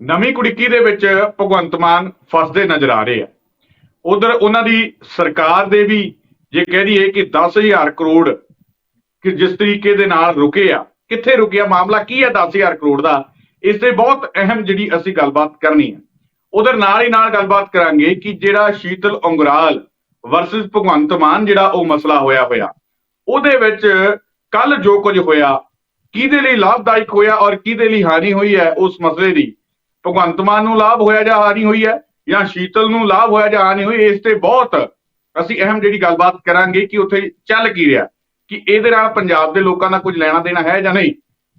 ਨਵੀਂ ਕੁੜੀਕੀ ਦੇ ਵਿੱਚ ਭਗਵੰਤ ਮਾਨ ਫਸਦੇ ਨਜ਼ਰ ਆ ਰਹੇ ਆ। ਉਧਰ ਉਹਨਾਂ ਦੀ ਸਰਕਾਰ ਦੇ ਵੀ ਜੇ ਕਹਿ ਦਈਏ ਕਿ 10000 ਕਰੋੜ ਕਿ ਜਿਸ ਤਰੀਕੇ ਦੇ ਨਾਲ ਰੁਕੇ ਆ, ਕਿੱਥੇ ਰੁਕਿਆ, ਮਾਮਲਾ ਕੀ ਹੈ 10000 ਕਰੋੜ ਦਾ, ਇਸ ਤੇ ਬਹੁਤ ਅਹਿਮ ਜਿਹੜੀ ਅਸੀਂ ਗੱਲਬਾਤ ਕਰਨੀ ਹੈ ਉਧਰ ਨਾਲ ਹੀ ਨਾਲ ਗੱਲਬਾਤ ਕਰਾਂਗੇ ਕਿ ਜਿਹੜਾ ਸ਼ੀਤਲ ਉਂਗਰਾਲ ਵਰਸਸ ਭਗਵੰਤ ਮਾਨ ਜਿਹੜਾ ਉਹ ਮਸਲਾ ਹੋਇਆ ਹੋਇਆ, ਉਹਦੇ ਵਿੱਚ ਕੱਲ ਜੋ ਕੁਝ ਹੋਇਆ, ਕਿਹਦੇ ਲਈ ਲਾਭਦਾਇਕ ਹੋਇਆ ਔਰ ਕਿਹਦੇ ਲਈ ਹਾਨੀ ਹੋਈ ਹੈ ਉਸ ਮਸਲੇ ਦੀ ਭਗਵੰਤ ਮਾਨ ਨੂੰ ਲਾਭ ਹੋਇਆ ਜਾਂ ਹਾਨੀ ਹੋਈ ਹੈ ਜਾਂ ਸ਼ੀਤਲ ਨੂੰ ਲਾਭ ਹੋਇਆ ਜਾਂ ਹਾਨੀ ਹੋਈ ਇਸ ਤੇ ਬਹੁਤ ਅਸੀਂ ਅਹਿਮ ਜਿਹੜੀ ਗੱਲਬਾਤ ਕਰਾਂਗੇ ਕਿ ਉੱਥੇ ਚੱਲ ਕੀ ਰਿਹਾ ਕਿ ਇਹਦੇ ਨਾਲ ਪੰਜਾਬ ਦੇ ਲੋਕਾਂ ਦਾ ਕੁਝ ਲੈਣਾ ਦੇਣਾ ਹੈ ਜਾਂ ਨਹੀਂ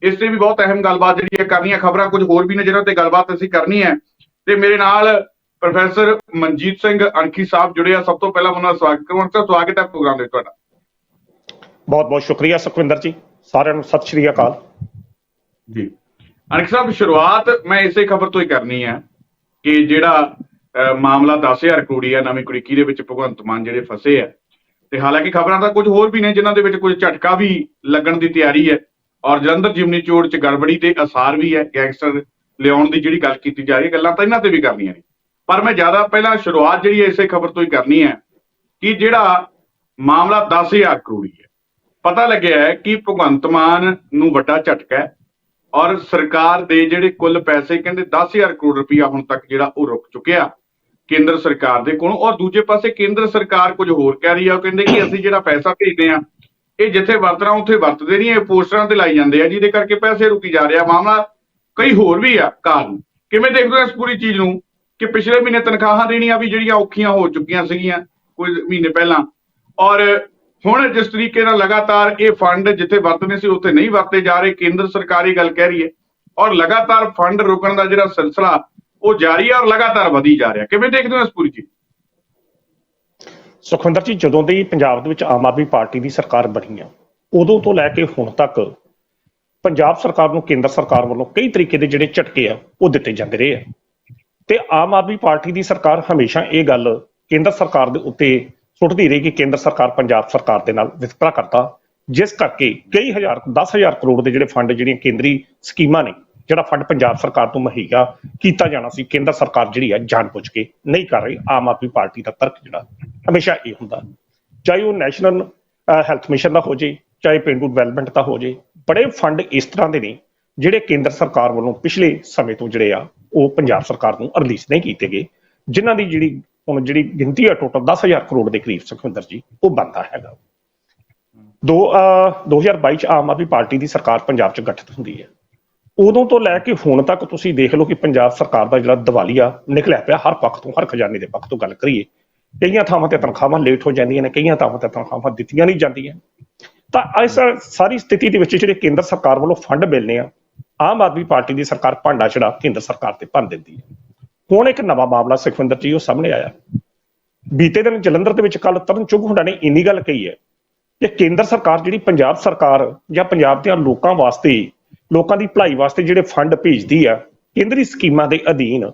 ਇਸ ਤੇ ਵੀ ਬਹੁਤ ਅਹਿਮ ਗੱਲਬਾਤ ਜਿਹੜੀ ਹੈ ਕਰਨੀ ਹੈ ਖਬਰਾਂ ਕੁਝ ਹੋਰ ਵੀ ਨੇ ਜਿਹਨਾਂ ਤੇ ਗੱਲਬਾਤ ਅਸੀਂ ਕਰਨੀ ਹੈ। ਤੇ ਮੇਰੇ ਨਾਲ ਪ੍ਰੋਫੈਸਰ ਮਨਜੀਤ ਸਿੰਘ ਅਣਖੀ ਸਾਹਿਬ ਜੁੜੇ ਆ ਸਭ ਤੋਂ ਪਹਿਲਾਂ ਉਹਨਾਂ ਦਾ ਸਵਾਗਤ ਕਰਵਾਉਣਾ ਸਰ ਸਵਾਗਤ ਹੈ ਪ੍ਰੋਗਰਾਮ ਦੇ ਤੁਹਾਡਾ। ਬਹੁਤ ਬਹੁਤ ਸ਼ੁਕਰੀਆ ਸੁਖਵਿੰਦਰ ਜੀ ਸਾਰਿਆਂ ਨੂੰ ਸਤਿ ਸ਼੍ਰੀ ਅਕਾਲ। ਜੀ। ਅਣਖ ਸਾਹਿਬ ਸ਼ੁਰੂਆਤ ਮੈਂ ਇਸੇ ਖਬਰ ਤੋਂ ਹੀ ਕਰਨੀ ਹੈ ਕਿ ਜਿਹੜਾ ਅਹ, ਮਾਮਲਾ 10000 ਕਰੋੜੀ ਆ ਨਵੀਂ ਕੁੜੀਕੀ ਦੇ ਵਿੱਚ ਭਗਵੰਤ ਮਾਨ ਜਿਹੜੇ ਫਸੇ ਆ। ਤੇ ਹਾਲਾਂਕਿ ਖਬਰਾਂ ਤਾਂ ਕੁਝ ਹੋਰ ਵੀ ਨੇ ਜਿਨ੍ਹਾਂ ਦੇ ਵਿੱਚ ਕੁਝ ਝਟਕਾ ਵੀ ਲੱਗਣ ਦੀ ਤਿਆਰੀ ਹੈ। ਔਰ ਜਲੰਧਰ ਜਿਮਨੀ ਚੋੜ ਚ ਗੜਬੜੀ ਦੇ ਅਸਾਰ ਵੀ ਹੈ ਗੈਂਗਸਟਰ ਲਿਆਉਣ ਦੀ ਜਿਹੜੀ ਗੱਲ ਕੀਤੀ ਜਾ ਰਹੀ ਹੈ ਗੱਲਾਂ ਤਾਂ ਇਹਨਾਂ ਤੇ ਵੀ ਕਰਨੀਆਂ ਨੇ। ਪਰ ਮੈਂ ਜ਼ਿਆਦਾ ਪਹਿਲਾਂ ਸ਼ੁਰੂਆਤ ਜਿਹੜੀ ਹੈ ਇਸੇ ਖਬਰ ਤੋਂ ਹੀ ਕਰਨੀ ਹੈ ਕਿ ਜਿਹੜਾ ਮਾਮਲਾ 10000 ਕਰੋੜੀ ਹੈ ਪਤਾ ਲੱਗਿਆ ਹੈ ਕਿ ਭਗਵੰਤ ਮਾਨ ਨੂੰ ਵੱਡਾ ਝਟਕਾ ਹੈ। ਔਰ ਸਰਕਾਰ ਦੇ ਜਿਹੜੇ ਕੁੱਲ ਪੈਸੇ ਕਹਿੰਦੇ 10000 ਕਰੋੜ ਰੁਪਇਆ ਹੁਣ ਤੱਕ ਜਿਹੜਾ ਉਹ ਰੁਕ ਚੁੱਕਿਆ ਕੇਂਦਰ ਸਰਕਾਰ ਦੇ ਕੋਲੋਂ। ਔਰ ਦੂਜੇ ਪਾਸੇ ਕੇਂਦਰ ਸਰਕਾਰ ਕੁਝ ਹੋਰ ਕਹਿ ਰਹੀ ਆ, ਉਹ ਕਹਿੰਦੇ ਕਿ ਅਸੀਂ ਜਿਹੜਾ ਪੈਸਾ ਭੇਜਦੇ ਆ ਇਹ ਜਿੱਥੇ ਵਰਤਣਾ ਉੱਥੇ ਵਰਤਦੇ ਨਹੀਂ, ਇਹ ਪੋਸਟਰਾਂ ਤੇ ਲਾਈ ਜਾਂਦੇ ਆ, ਜਿਹਦੇ ਕਰਕੇ ਪੈਸੇ ਰੁਕੀ ਜਾ ਰਿਹਾ ਮਾਮਲਾ ਕਈ ਹੋਰ ਵੀ ਆ ਕਾਰਨ। ਕਿਵੇਂ ਦੇਖਦੇ ਹੋ ਇਸ ਪੂਰੀ ਚੀਜ਼ ਨੂੰ? ਕਿ ਪਿਛਲੇ ਮਹੀਨੇ ਤਨਖਾਹਾਂ ਦੇਣੀਆਂ ਵੀ ਜਿਹੜੀਆਂ ਔਖੀਆਂ ਹੋ ਚੁੱਕੀਆਂ ਸੀਗੀਆਂ ਕੁਝ ਮਹੀਨੇ ਪਹਿਲਾਂ। ਔਰ ਹੁਣ ਜਿਸ ਤਰੀਕੇ ਨਾਲ ਲਗਾਤਾਰ ਇਹ ਫੰਡ ਜਿੱਥੇ ਵਰਤਨੇ ਸੀ, ਉੱਥੇ ਨਹੀਂ ਵਰਤੇ ਜਾ ਰਹੇ, ਕੇਂਦਰ ਸਰਕਾਰ ਇਹ ਗੱਲ ਕਹਿ ਰਹੀ ਹੈ। ਔਰ ਲਗਾਤਾਰ ਫੰਡ ਰੁਕਣ ਦਾ ਜਿਹੜਾ ਸਿਲਸਿਲਾ, ਉਹ ਜਾਰੀ ਹੈ ਔਰ ਲਗਾਤਾਰ ਵਧੀ ਜਾ ਰਿਹਾ। ਕਿਵੇਂ ਦੇਖਦੇ ਹੋ ਇਸ ਪੂਰੀ ਚੀਜ਼? ਸੁਖਵਿੰਦਰ ਜੀ, ਜਦੋਂ ਦੀ ਪੰਜਾਬ ਦੇ ਵਿੱਚ ਆਮ ਆਦਮੀ ਪਾਰਟੀ ਦੀ ਸਰਕਾਰ ਬਣੀ ਆ, ਉਦੋਂ ਤੋਂ ਲੈ ਕੇ ਹੁਣ ਤੱਕ ਪੰਜਾਬ ਸਰਕਾਰ ਨੂੰ ਕੇਂਦਰ ਸਰਕਾਰ ਵੱਲੋਂ ਕਈ ਤਰੀਕੇ ਦੇ ਜਿਹੜੇ ਝਟਕੇ ਆ, ਉਹ ਦਿੱਤੇ ਜਾਂਦੇ ਰਹੇ ਆ। ਤੇ ਆਮ ਆਦਮੀ ਪਾਰਟੀ ਦੀ ਸਰਕਾਰ ਹਮੇਸ਼ਾ ਇਹ ਗੱਲ ਕੇਂਦਰ ਸਰਕਾਰ ਦੇ ਉੱਤੇ ਸੁੱਟਦੀ ਰਹੀ ਕਿ ਕੇਂਦਰ ਸਰਕਾਰ ਪੰਜਾਬ ਸਰਕਾਰ ਦੇ ਨਾਲ ਵਿਤਕਰਾ ਕਰਦਾ ਜਿਸ ਕਰਕੇ ਕਈ ਹਜ਼ਾਰ 10000 ਕਰੋੜ ਦੇ ਜਿਹੜੇ ਫੰਡ, ਜਿਹੜੀਆਂ ਕੇਂਦਰੀ ਸਕੀਮਾਂ ਨੇ, ਜਿਹੜਾ ਫੰਡ ਪੰਜਾਬ ਸਰਕਾਰ ਤੋਂ ਮੁਹੱਈਆ ਕੀਤਾ ਜਾਣਾ ਸੀ, ਕੇਂਦਰ ਸਰਕਾਰ ਜਿਹੜੀ ਆ ਜਾਣਬੁੱਝ ਕੇ ਨਹੀਂ ਕਰ ਰਹੀ, ਆਮ ਆਦਮੀ ਪਾਰਟੀ ਦਾ ਤਰਕ ਜਿਹੜਾ ਹਮੇਸ਼ਾ ਇਹ ਹੁੰਦਾ। ਚਾਹੇ ਉਹ ਨੈਸ਼ਨਲ ਹੈਲਥ ਮਿਸ਼ਨ ਦਾ ਹੋ ਜੇ, ਚਾਹੇ ਪਿੰਡੂ ਡਿਵੈਲਪਮੈਂਟ ਦਾ ਹੋ ਜੇ, ਬੜੇ ਫੰਡ ਇਸ ਤਰ੍ਹਾਂ ਦੇ ਨੇ, ਜਿਹੜੇ ਕੇਂਦਰ ਸਰਕਾਰ ਵੱਲੋਂ ਪਿਛਲੇ ਸਮੇਂ ਤੋਂ ਜਿਹੜੇ ਆ, ਉਹ ਪੰਜਾਬ ਸਰਕਾਰ ਨੂੰ ਰਿਲੀਜ਼ ਨਹੀਂ ਕੀਤੇ ਗਏ, ਜਿਨ੍ਹਾਂ ਦੀ ਜਿਹੜੀ ਹੁਣ ਜਿਹੜੀ ਗਿਣਤੀ ਆ ਟੋਟਲ 10000 ਕਰੋੜ ਦੇ ਕਰੀਬ ਸੁਖਵਿੰਦਰ ਜੀ, ਉਹ ਬਣਦਾ ਹੈਗਾ। ਦੋ, ਅਹ 2022 ਚ ਆਮ ਆਦਮੀ ਪਾਰਟੀ ਦੀ ਸਰਕਾਰ ਪੰਜਾਬ ਚ ਗਠਿਤ ਹੁੰਦੀ ਹੈ। ਉਦੋਂ ਤੋਂ ਲੈ ਕੇ ਹੁਣ ਤੱਕ ਤੁਸੀਂ ਦੇਖ ਲਓ ਕਿ ਪੰਜਾਬ ਸਰਕਾਰ ਦਾ ਜਿਹੜਾ ਦਿਵਾਲੀਆ ਨਿਕਲਿਆ ਪਿਆ ਹਰ ਪੱਖ ਤੋਂ, ਹਰ ਖਜ਼ਾਨੇ ਦੇ ਪੱਖ ਤੋਂ ਗੱਲ ਕਰੀਏ, ਕਈਆਂ ਥਾਵਾਂ ਤੇ ਤਨਖਾਹਾਂ ਲੇਟ ਹੋ ਜਾਂਦੀਆਂ ਨੇ, ਕਈਆਂ ਥਾਵਾਂ ਤੇ ਤਨਖਾਹਾਂ ਦਿੱਤੀਆਂ ਨਹੀਂ ਜਾਂਦੀਆਂ। ਤਾਂ ਇਸ ਸਾਰੀ ਸਥਿਤੀ ਦੇ ਵਿੱਚ ਜਿਹੜੇ ਕੇਂਦਰ ਸਰਕਾਰ ਵੱਲੋਂ ਫੰਡ ਮਿਲਨੇ ਆ, ਆਮ ਆਦਮੀ ਪਾਰਟੀ ਦੀ ਸਰਕਾਰ ਭਾਂਡਾ ਛੜਾ ਕੇਂਦਰ ਸਰਕਾਰ ਤੇ ਭੰਨ ਦਿੰਦੀ ਹੈ। ਹੁਣ ਇੱਕ ਨਵਾਂ ਮਾਮਲਾ ਸੁਖਵਿੰਦਰ ਜੀ, ਉਹ ਸਾਹਮਣੇ ਆਇਆ। ਬੀਤੇ ਦਿਨ ਜਲੰਧਰ ਦੇ ਵਿੱਚ ਕੱਲ ਤਰਨ ਚੁੱਗ ਹੁੰਡਾ ਨੇ ਇੰਨੀ ਗੱਲ ਕਹੀ ਹੈ ਕਿ ਕੇਂਦਰ ਸਰਕਾਰ ਜਿਹੜੀ ਪੰਜਾਬ ਸਰਕਾਰ ਜਾਂ ਪੰਜਾਬ ਦੇ ਲੋਕਾਂ ਵਾਸਤੇ, ਲੋਕਾਂ ਦੀ ਭਲਾਈ ਵਾਸਤੇ ਜਿਹੜੇ ਫੰਡ ਭੇਜਦੀ ਆ, ਕੇਂਦਰੀ ਸਕੀਮਾਂ ਦੇ ਅਧੀਨ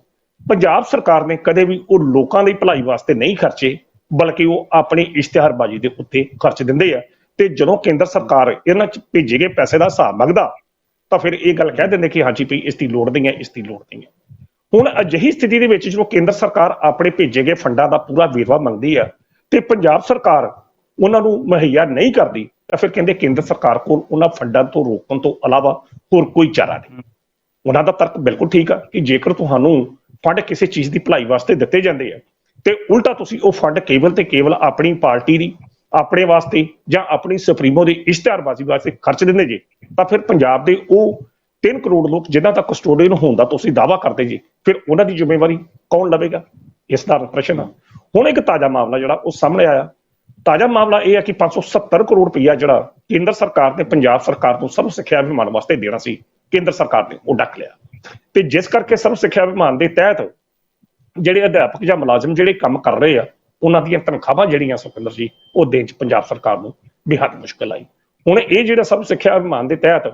ਪੰਜਾਬ ਸਰਕਾਰ ਨੇ ਕਦੇ ਵੀ ਉਹ ਲੋਕਾਂ ਦੀ ਭਲਾਈ ਵਾਸਤੇ ਨਹੀਂ ਖਰਚੇ, ਬਲਕਿ ਉਹ ਆਪਣੀ ਇਸ਼ਤਿਹਾਰਬਾਜ਼ੀ ਦੇ ਉੱਤੇ ਖਰਚ ਦਿੰਦੇ ਆ। ਤੇ ਜਦੋਂ ਕੇਂਦਰ ਸਰਕਾਰ ਇਹਨਾਂ ਚ ਭੇਜੇ ਗਏ ਪੈਸੇ ਦਾ ਹਿਸਾਬ ਮੰਗਦਾ, ਤਾਂ ਫਿਰ ਇਹ ਗੱਲ ਕਹਿ ਦਿੰਦੇ ਕਿ ਹਾਂਜੀ ਵੀ ਇਸ ਦੀ ਲੋੜ ਨਹੀਂ ਹੈ, ਇਸ ਦੀ ਲੋੜ ਨਹੀਂ ਹੈ। ਹੁਣ ਅਜਿਹੀ ਸਥਿਤੀ ਦੇ ਵਿੱਚ ਜਦੋਂ ਕੇਂਦਰ ਸਰਕਾਰ ਆਪਣੇ ਭੇਜੇ ਗਏ ਫੰਡਾਂ ਦਾ ਪੂਰਾ ਵੇਰਵਾ ਮੰਗਦੀ ਆ ਤੇ ਪੰਜਾਬ ਸਰਕਾਰ ਉਹਨਾਂ ਨੂੰ ਮੁਹੱਈਆ ਨਹੀਂ ਕਰਦੀ, ਤਾਂ ਫਿਰ ਕਹਿੰਦੇ ਕੇਂਦਰ ਸਰਕਾਰ ਕੋਲ ਉਹਨਾਂ ਫੰਡਾਂ ਤੋਂ ਰੋਕਣ ਤੋਂ ਇਲਾਵਾ ਹੋਰ ਕੋਈ ਚਾਰਾ ਨਹੀਂ। ਉਹਨਾਂ ਦਾ ਤਰਕ ਬਿਲਕੁਲ ਠੀਕ ਆ ਕਿ ਜੇਕਰ ਤੁਹਾਨੂੰ ਫੰਡ ਕਿਸੇ ਚੀਜ਼ ਦੀ ਭਲਾਈ ਵਾਸਤੇ ਦਿੱਤੇ ਜਾਂਦੇ ਆ, ਤੇ ਉਲਟਾ ਤੁਸੀਂ ਉਹ ਫੰਡ ਕੇਵਲ ਤੇ ਕੇਵਲ ਆਪਣੀ ਪਾਰਟੀ ਦੀ, ਆਪਣੇ ਵਾਸਤੇ ਜਾਂ ਆਪਣੀ ਸੁਪਰੀਮੋ ਦੀ ਇਸ਼ਤਿਹਾਰਬਾਜ਼ੀ ਵਾਸਤੇ ਖਰਚ ਦਿੰਦੇ ਜੇ, ਤਾਂ ਫਿਰ ਪੰਜਾਬ ਦੇ ਉਹ 3 ਕਰੋੜ ਲੋਕ ਜਿਨ੍ਹਾਂ ਦਾ ਕਸਟੋਡੀਅਨ ਹੋਣ ਦਾ ਤੁਸੀਂ ਦਾਅਵਾ ਕਰਦੇ ਜੀ ਫਿਰ ਉਹਨਾਂ ਦੀ ਜ਼ਿੰਮੇਵਾਰੀ ਕੌਣ ਲਵੇਗਾ? ਇਸ ਦਾ ਪ੍ਰਸ਼ਨ ਆ। ਹੁਣ ਇੱਕ ਤਾਜ਼ਾ ਮਾਮਲਾ ਜਿਹੜਾ ਉਹ ਸਾਹਮਣੇ ਆਇਆ। ਤਾਜ਼ਾ ਮਾਮਲਾ ਇਹ ਹੈ ਕਿ 570 ਕਰੋੜ ਰੁਪਈਆ ਜਿਹੜਾ ਕੇਂਦਰ ਸਰਕਾਰ ਨੇ, ਪੰਜਾਬ ਸਰਕਾਰ ਨੂੰ ਸਰਵ ਸਿੱਖਿਆ ਅਭਿਮਾਨ ਵਾਸਤੇ ਦੇਣਾ ਸੀ। ਕੇਂਦਰ ਸਰਕਾਰ ਨੇ ਉਹ ਡੱਕ ਲਿਆ। ਤੇ ਜਿਸ ਕਰਕੇ ਸਰਵ ਸਿੱਖਿਆ ਅਭਿਮਾਨ ਦੇ ਤਹਿਤ ਜਿਹੜੇ ਅਧਿਆਪਕ ਜਾਂ ਮੁਲਾਜ਼ਮ ਜਿਹੜੇ ਕੰਮ ਕਰ ਰਹੇ ਆ, ਉਹਨਾਂ ਦੀਆਂ ਤਨਖਾਹਾਂ ਜਿਹੜੀਆਂ ਸੁਖਿੰਦਰ ਜੀ, ਉਹ ਦੇਣ ਚ ਪੰਜਾਬ ਸਰਕਾਰ ਨੂੰ ਬੇਹੱਦ ਮੁਸ਼ਕਲ ਆਈ। ਹੁਣ ਇਹ ਜਿਹੜਾ ਸਰਵ ਸਿੱਖਿਆ ਅਭਿਮਾਨ ਦੇ ਤਹਿਤ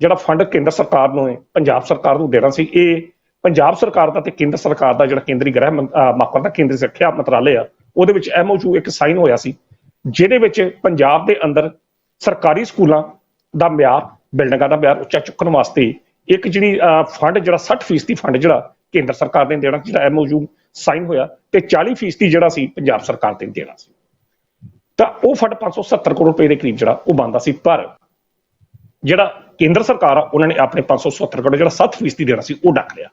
ਜਿਹੜਾ ਫੰਡ ਕੇਂਦਰ ਸਰਕਾਰ ਨੂੰ, ਪੰਜਾਬ ਸਰਕਾਰ ਨੂੰ ਦੇਣਾ ਸੀ, ਇਹ ਪੰਜਾਬ ਸਰਕਾਰ ਦਾ ਤੇ ਕੇਂਦਰ ਸਰਕਾਰ ਦਾ ਜਿਹੜਾ ਕੇਂਦਰੀ ਗ੍ਰਹਿ ਮੰਤ- ਮਾਫ ਕਰਦਾ ਕੇਂਦਰੀ ਸਿੱਖਿਆ ਮੰਤਰਾਲੇ ਆ, ਉਹਦੇ ਵਿੱਚ ਐਮਓਯੂ ਇੱਕ ਸਾਈਨ ਹੋਇਆ ਸੀ, ਜਿਹਦੇ ਵਿੱਚ ਪੰਜਾਬ ਦੇ ਅੰਦਰ ਸਰਕਾਰੀ ਸਕੂਲਾਂ ਦਾ ਮਿਆਰ, ਬਿਲਡਿੰਗਾਂ ਦਾ ਮਿਆਰ ਉੱਚਾ ਚੁੱਕਣ ਵਾਸਤੇ ਇੱਕ ਜਿਹੜੀ ਫੰਡ ਜਿਹੜਾ 60% ਫੰਡ ਜਿਹੜਾ ਕੇਂਦਰ ਸਰਕਾਰ ਨੇ ਦੇਣਾ, ਜਿਹੜਾ ਐਮਓਯੂ ਸਾਈਨ ਹੋਇਆ ਤੇ 40% ਜਿਹੜਾ ਸੀ ਪੰਜਾਬ ਸਰਕਾਰ ਨੇ ਦੇਣਾ ਸੀ। ਤਾਂ ਉਹ ਫੰਡ 570 ਕਰੋੜ ਰੁਪਏ ਦੇ ਕਰੀਬ ਜਿਹੜਾ ਉਹ ਬੰਦਾ ਸੀ, ਪਰ ਜਿਹੜਾ ਕੇਂਦਰ ਸਰਕਾਰ ਆ, ਉਹਨਾਂ ਨੇ ਆਪਣੇ 570 ਕਰੋੜ ਜਿਹੜਾ 7% ਦੇਣਾ ਸੀ, ਉਹ ਡੱਕ ਲਿਆ।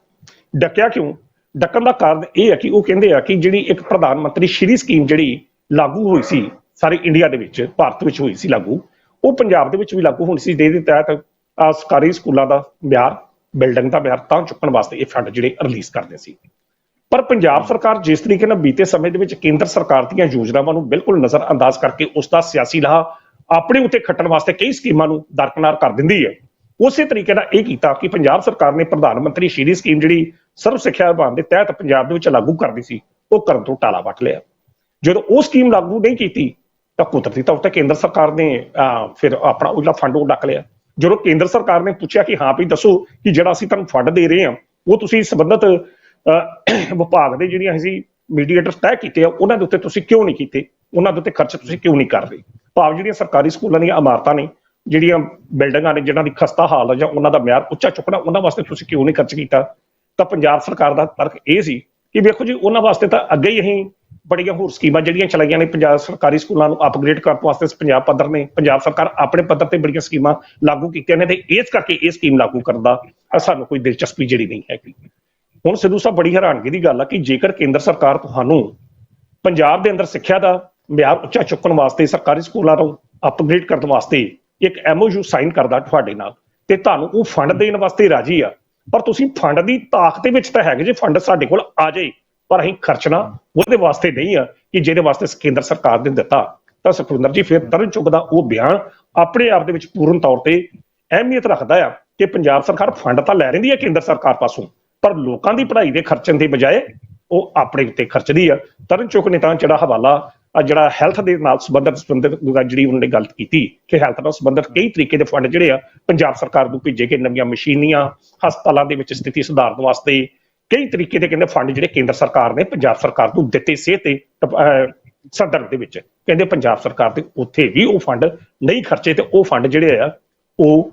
ਡੱਕਿਆ ਕਿਉਂ? ਡੱਕਣ ਦਾ ਕਾਰਨ ਇਹ ਹੈ ਕਿ ਉਹ ਕਹਿੰਦੇ ਆ ਕਿ ਜਿਹੜੀ ਇੱਕ ਪ੍ਰਧਾਨ ਮੰਤਰੀ ਸ਼੍ਰੀ ਸਕੀਮ ਜਿਹੜੀ ਲਾਗੂ ਹੋਈ ਸੀ, ਸਾਰੇ ਇੰਡੀਆ ਦੇ ਵਿੱਚ, ਭਾਰਤ ਵਿੱਚ ਹੋਈ ਸੀ ਲਾਗੂ, ਉਹ ਪੰਜਾਬ ਦੇ ਵਿੱਚ ਵੀ ਲਾਗੂ ਹੋਣੀ ਸੀ, ਜਿਹਦੇ ਤਹਿਤ ਸਰਕਾਰੀ ਸਕੂਲਾਂ ਦਾ ਮਿਆਰ, ਬਿਲਡਿੰਗ ਦਾ ਮਿਆਰ ਤਾਂ ਚੁੱਕਣ ਵਾਸਤੇ ਇਹ ਫੰਡ ਜਿਹੜੇ ਰਿਲੀਜ਼ ਕਰਦੇ ਸੀ। ਪਰ ਪੰਜਾਬ ਸਰਕਾਰ ਜਿਸ ਤਰੀਕੇ ਨਾਲ ਬੀਤੇ ਸਮੇਂ ਦੇ ਵਿੱਚ ਕੇਂਦਰ ਸਰਕਾਰ ਦੀਆਂ ਯੋਜਨਾਵਾਂ ਨੂੰ ਬਿਲਕੁਲ ਨਜ਼ਰ ਅੰਦਾਜ਼ ਕਰਕੇ ਉਸ ਦਾ ਸਿਆਸੀ ਲਾਹਾ ਆਪਣੇ ਉੱਤੇ ਖੱਟਣ ਵਾਸਤੇ ਕਈ ਸਕੀਮਾਂ ਨੂੰ ਦਰਕਨਾਰ ਕਰ ਦਿੰਦੀ ਹੈ। ਉਸੇ ਤਰੀਕੇ ਨਾਲ ਇਹ ਕੀਤਾ ਕਿ ਪੰਜਾਬ ਸਰਕਾਰ ਨੇ ਪ੍ਰਧਾਨ ਮੰਤਰੀ ਸ਼੍ਰੀ ਸਕੀਮ ਜਿਹੜੀ ਸਰਵ ਸਿੱਖਿਆ ਅਭਿਆਨ ਦੇ ਤਹਿਤ ਪੰਜਾਬ ਦੇ ਵਿੱਚ ਲਾਗੂ ਕਰਦੀ ਸੀ, ਉਹ ਕਰਨ ਤੋਂ ਟਾਲਾ ਵੱਟ ਲਿਆ। ਜਦੋਂ ਉਹ ਸਕੀਮ ਲਾਗੂ ਨਹੀਂ ਕੀਤੀ, ਤਾਂ ਕੁਦਰਤੀ ਤੌਰ ਤੇ ਕੇਂਦਰ ਸਰਕਾਰ ਨੇ ਫਿਰ ਆਪਣਾ ਉਹਦਾ ਫੰਡ ਉਹ ਡੱਕ ਲਿਆ। ਜਦੋਂ ਕੇਂਦਰ ਸਰਕਾਰ ਨੇ ਪੁੱਛਿਆ ਕਿ ਹਾਂ ਵੀ ਦੱਸੋ ਕਿ ਜਿਹੜਾ ਅਸੀਂ ਤੁਹਾਨੂੰ ਫੰਡ ਦੇ ਰਹੇ ਹਾਂ, ਉਹ ਤੁਸੀਂ ਸੰਬੰਧਿਤ ਵਿਭਾਗ ਦੇ ਜਿਹੜੀਆਂ ਅਸੀਂ ਮੀਡੀਏਟਰ ਤੈਅ ਕੀਤੇ ਆ, ਉਹਨਾਂ ਦੇ ਉੱਤੇ ਤੁਸੀਂ ਕਿਉਂ ਨਹੀਂ ਕੀਤੇ? ਉਹਨਾਂ ਦੇ ਉੱਤੇ ਖਰਚ ਤੁਸੀਂ ਕਿਉਂ ਨਹੀਂ ਕਰ ਰਹੇ? ਭਾਵ ਜਿਹੜੀਆਂ ਸਰਕਾਰੀ ਸਕੂਲਾਂ ਦੀਆਂ ਇਮਾਰਤਾਂ ਨੇ ਜਿਹੜੀਆਂ ਬਿਲਡਿੰਗਾਂ ਨੇ, ਜਿਨ੍ਹਾਂ ਦੀ ਖਸਤਾ ਹਾਲ ਹੈ ਜਾਂ ਉਹਨਾਂ ਦਾ ਮਿਆਰ ਉੱਚਾ ਚੁੱਕਣਾ, ਉਹਨਾਂ ਵਾਸਤੇ ਤੁਸੀਂ ਕਿਉਂ ਨਹੀਂ ਖਰਚ ਕੀਤਾ? ਤਾਂ ਪੰਜਾਬ ਸਰਕਾਰ ਦਾ ਤਰਕ ਇਹ ਸੀ ਕਿ ਵੇਖੋ ਜੀ, ਉਹਨਾਂ ਵਾਸਤੇ ਤਾਂ ਅੱਗੇ ਹੀ ਅਸੀਂ ਬੜੀਆਂ ਹੋਰ ਸਕੀਮਾਂ ਜਿਹੜੀਆਂ ਚਲਾਈਆਂ ਨੇ, ਪੰਜਾਬ ਸਰਕਾਰੀ ਸਕੂਲਾਂ ਨੂੰ ਅਪਗ੍ਰੇਡ ਕਰਨ ਵਾਸਤੇ ਪੰਜਾਬ ਪੱਧਰ ਨੇ, ਪੰਜਾਬ ਸਰਕਾਰ ਆਪਣੇ ਪੱਧਰ ਤੇ ਬੜੀਆਂ ਸਕੀਮਾਂ ਲਾਗੂ ਕੀਤੀਆਂ ਨੇ ਤੇ ਇਸ ਕਰਕੇ ਇਹ ਸਕੀਮ ਲਾਗੂ ਕਰਨ ਦਾ ਸਾਨੂੰ ਕੋਈ ਦਿਲਚਸਪੀ ਜਿਹੜੀ ਨਹੀਂ ਹੈਗੀ। ਹੁਣ ਸਿੱਧੂ ਸਾਹਿਬ ਬੜੀ ਹੈਰਾਨਗੀ ਦੀ ਗੱਲ ਆ ਕਿ ਜੇਕਰ ਕੇਂਦਰ ਸਰਕਾਰ ਤੁਹਾਨੂੰ ਪੰਜਾਬ ਦੇ ਅੰਦਰ ਸਿੱਖਿਆ ਦਾ ਮਿਆਰ ਉੱਚਾ ਚੁੱਕਣ ਵਾਸਤੇ, ਸਰਕਾਰੀ ਸਕੂਲਾਂ ਨੂੰ ਅਪਗ੍ਰੇਡ ਕਰਨ ਵਾਸਤੇ ਇੱਕ ਐਮਓਯੂ ਸਾਈਨ ਕਰਦਾ ਤੁਹਾਡੇ ਨਾਲ ਤੇ ਤੁਹਾਨੂੰ ਉਹ ਫੰਡ ਦੇਣ ਵਾਸਤੇ ਰਾਜੀ ਆ। ਪਰ ਤੁਸੀਂ ਫੰਡ ਦੀ ਤਾਕ ਦੇ ਵਿੱਚ ਤਾਂ ਹੈਗੇ ਜੇ ਫੰਡ ਸਾਡੇ ਕੋਲ ਆ ਜਾਏ, ਪਰ ਅਸੀਂ ਖਰਚਣਾ ਉਹਦੇ ਵਾਸਤੇ ਨਹੀਂ ਆ ਕਿ ਜਿਹਦੇ ਵਾਸਤੇ ਕੇਂਦਰ ਸਰਕਾਰ ਨੇ ਦਿੱਤਾ। ਤਾਂ ਸੁਖਵਿੰਦਰ ਜੀ, ਫਿਰ ਤਰਨ ਚੁੱਕ ਦਾ ਉਹ ਬਿਆਨ ਆਪਣੇ ਆਪ ਦੇ ਵਿੱਚ ਪੂਰਨ ਤੌਰ ਤੇ ਅਹਿਮੀਅਤ ਰੱਖਦਾ ਆ ਕਿ ਪੰਜਾਬ ਸਰਕਾਰ ਫੰਡ ਤਾਂ ਲੈ ਰਹਿੰਦੀ ਹੈ ਕੇਂਦਰ ਸਰਕਾਰ ਪਾਸੋਂ, ਪਰ ਲੋਕਾਂ ਦੀ ਪੜ੍ਹਾਈ ਦੇ ਖਰਚਣ ਦੀ ਬਜਾਏ ਉਹ ਆਪਣੇ ਉੱਤੇ ਖਰਚਦੀ ਆ। ਤਰਨ ਚੁੱਕ ਨੇ ਤਾਂ ਜਿਹੜਾ ਹਵਾਲਾ ਜਿਹੜਾ ਹੈਲਥ ਦੇ ਨਾਲ ਸੰਬੰਧਿਤ ਸੰਬੰਧਿਤ ਜਿਹੜੀ ਉਹਨਾਂ ਨੇ ਗੱਲ ਕੀਤੀ ਕਿ ਹੈਲਥ ਨਾਲ ਸੰਬੰਧਿਤ ਕਈ ਤਰੀਕੇ ਦੇ ਫੰਡ ਜਿਹੜੇ ਆ ਪੰਜਾਬ ਸਰਕਾਰ ਨੂੰ ਭੇਜੇ ਗਏ ਨਵੀਆਂ ਮਸ਼ੀਨੀਆਂ, ਹਸਪਤਾਲਾਂ ਦੇ ਵਿੱਚ ਸਥਿਤੀ ਸੁਧਾਰਨ ਵਾਸਤੇ। ਕਈ ਤਰੀਕੇ ਦੇ ਕਹਿੰਦੇ ਫੰਡ ਜਿਹੜੇ ਕੇਂਦਰ ਸਰਕਾਰ ਨੇ ਪੰਜਾਬ ਸਰਕਾਰ ਨੂੰ ਦਿੱਤੇ ਸਿਹਤ ਤੇ ਸੰਦਰਭ ਦੇ ਵਿੱਚ। ਕਹਿੰਦੇ ਪੰਜਾਬ ਸਰਕਾਰ ਦੇ ਉੱਥੇ ਵੀ ਉਹ ਫੰਡ ਨਹੀਂ ਖਰਚੇ ਤੇ ਉਹ ਫੰਡ ਜਿਹੜੇ ਆ, ਉਹ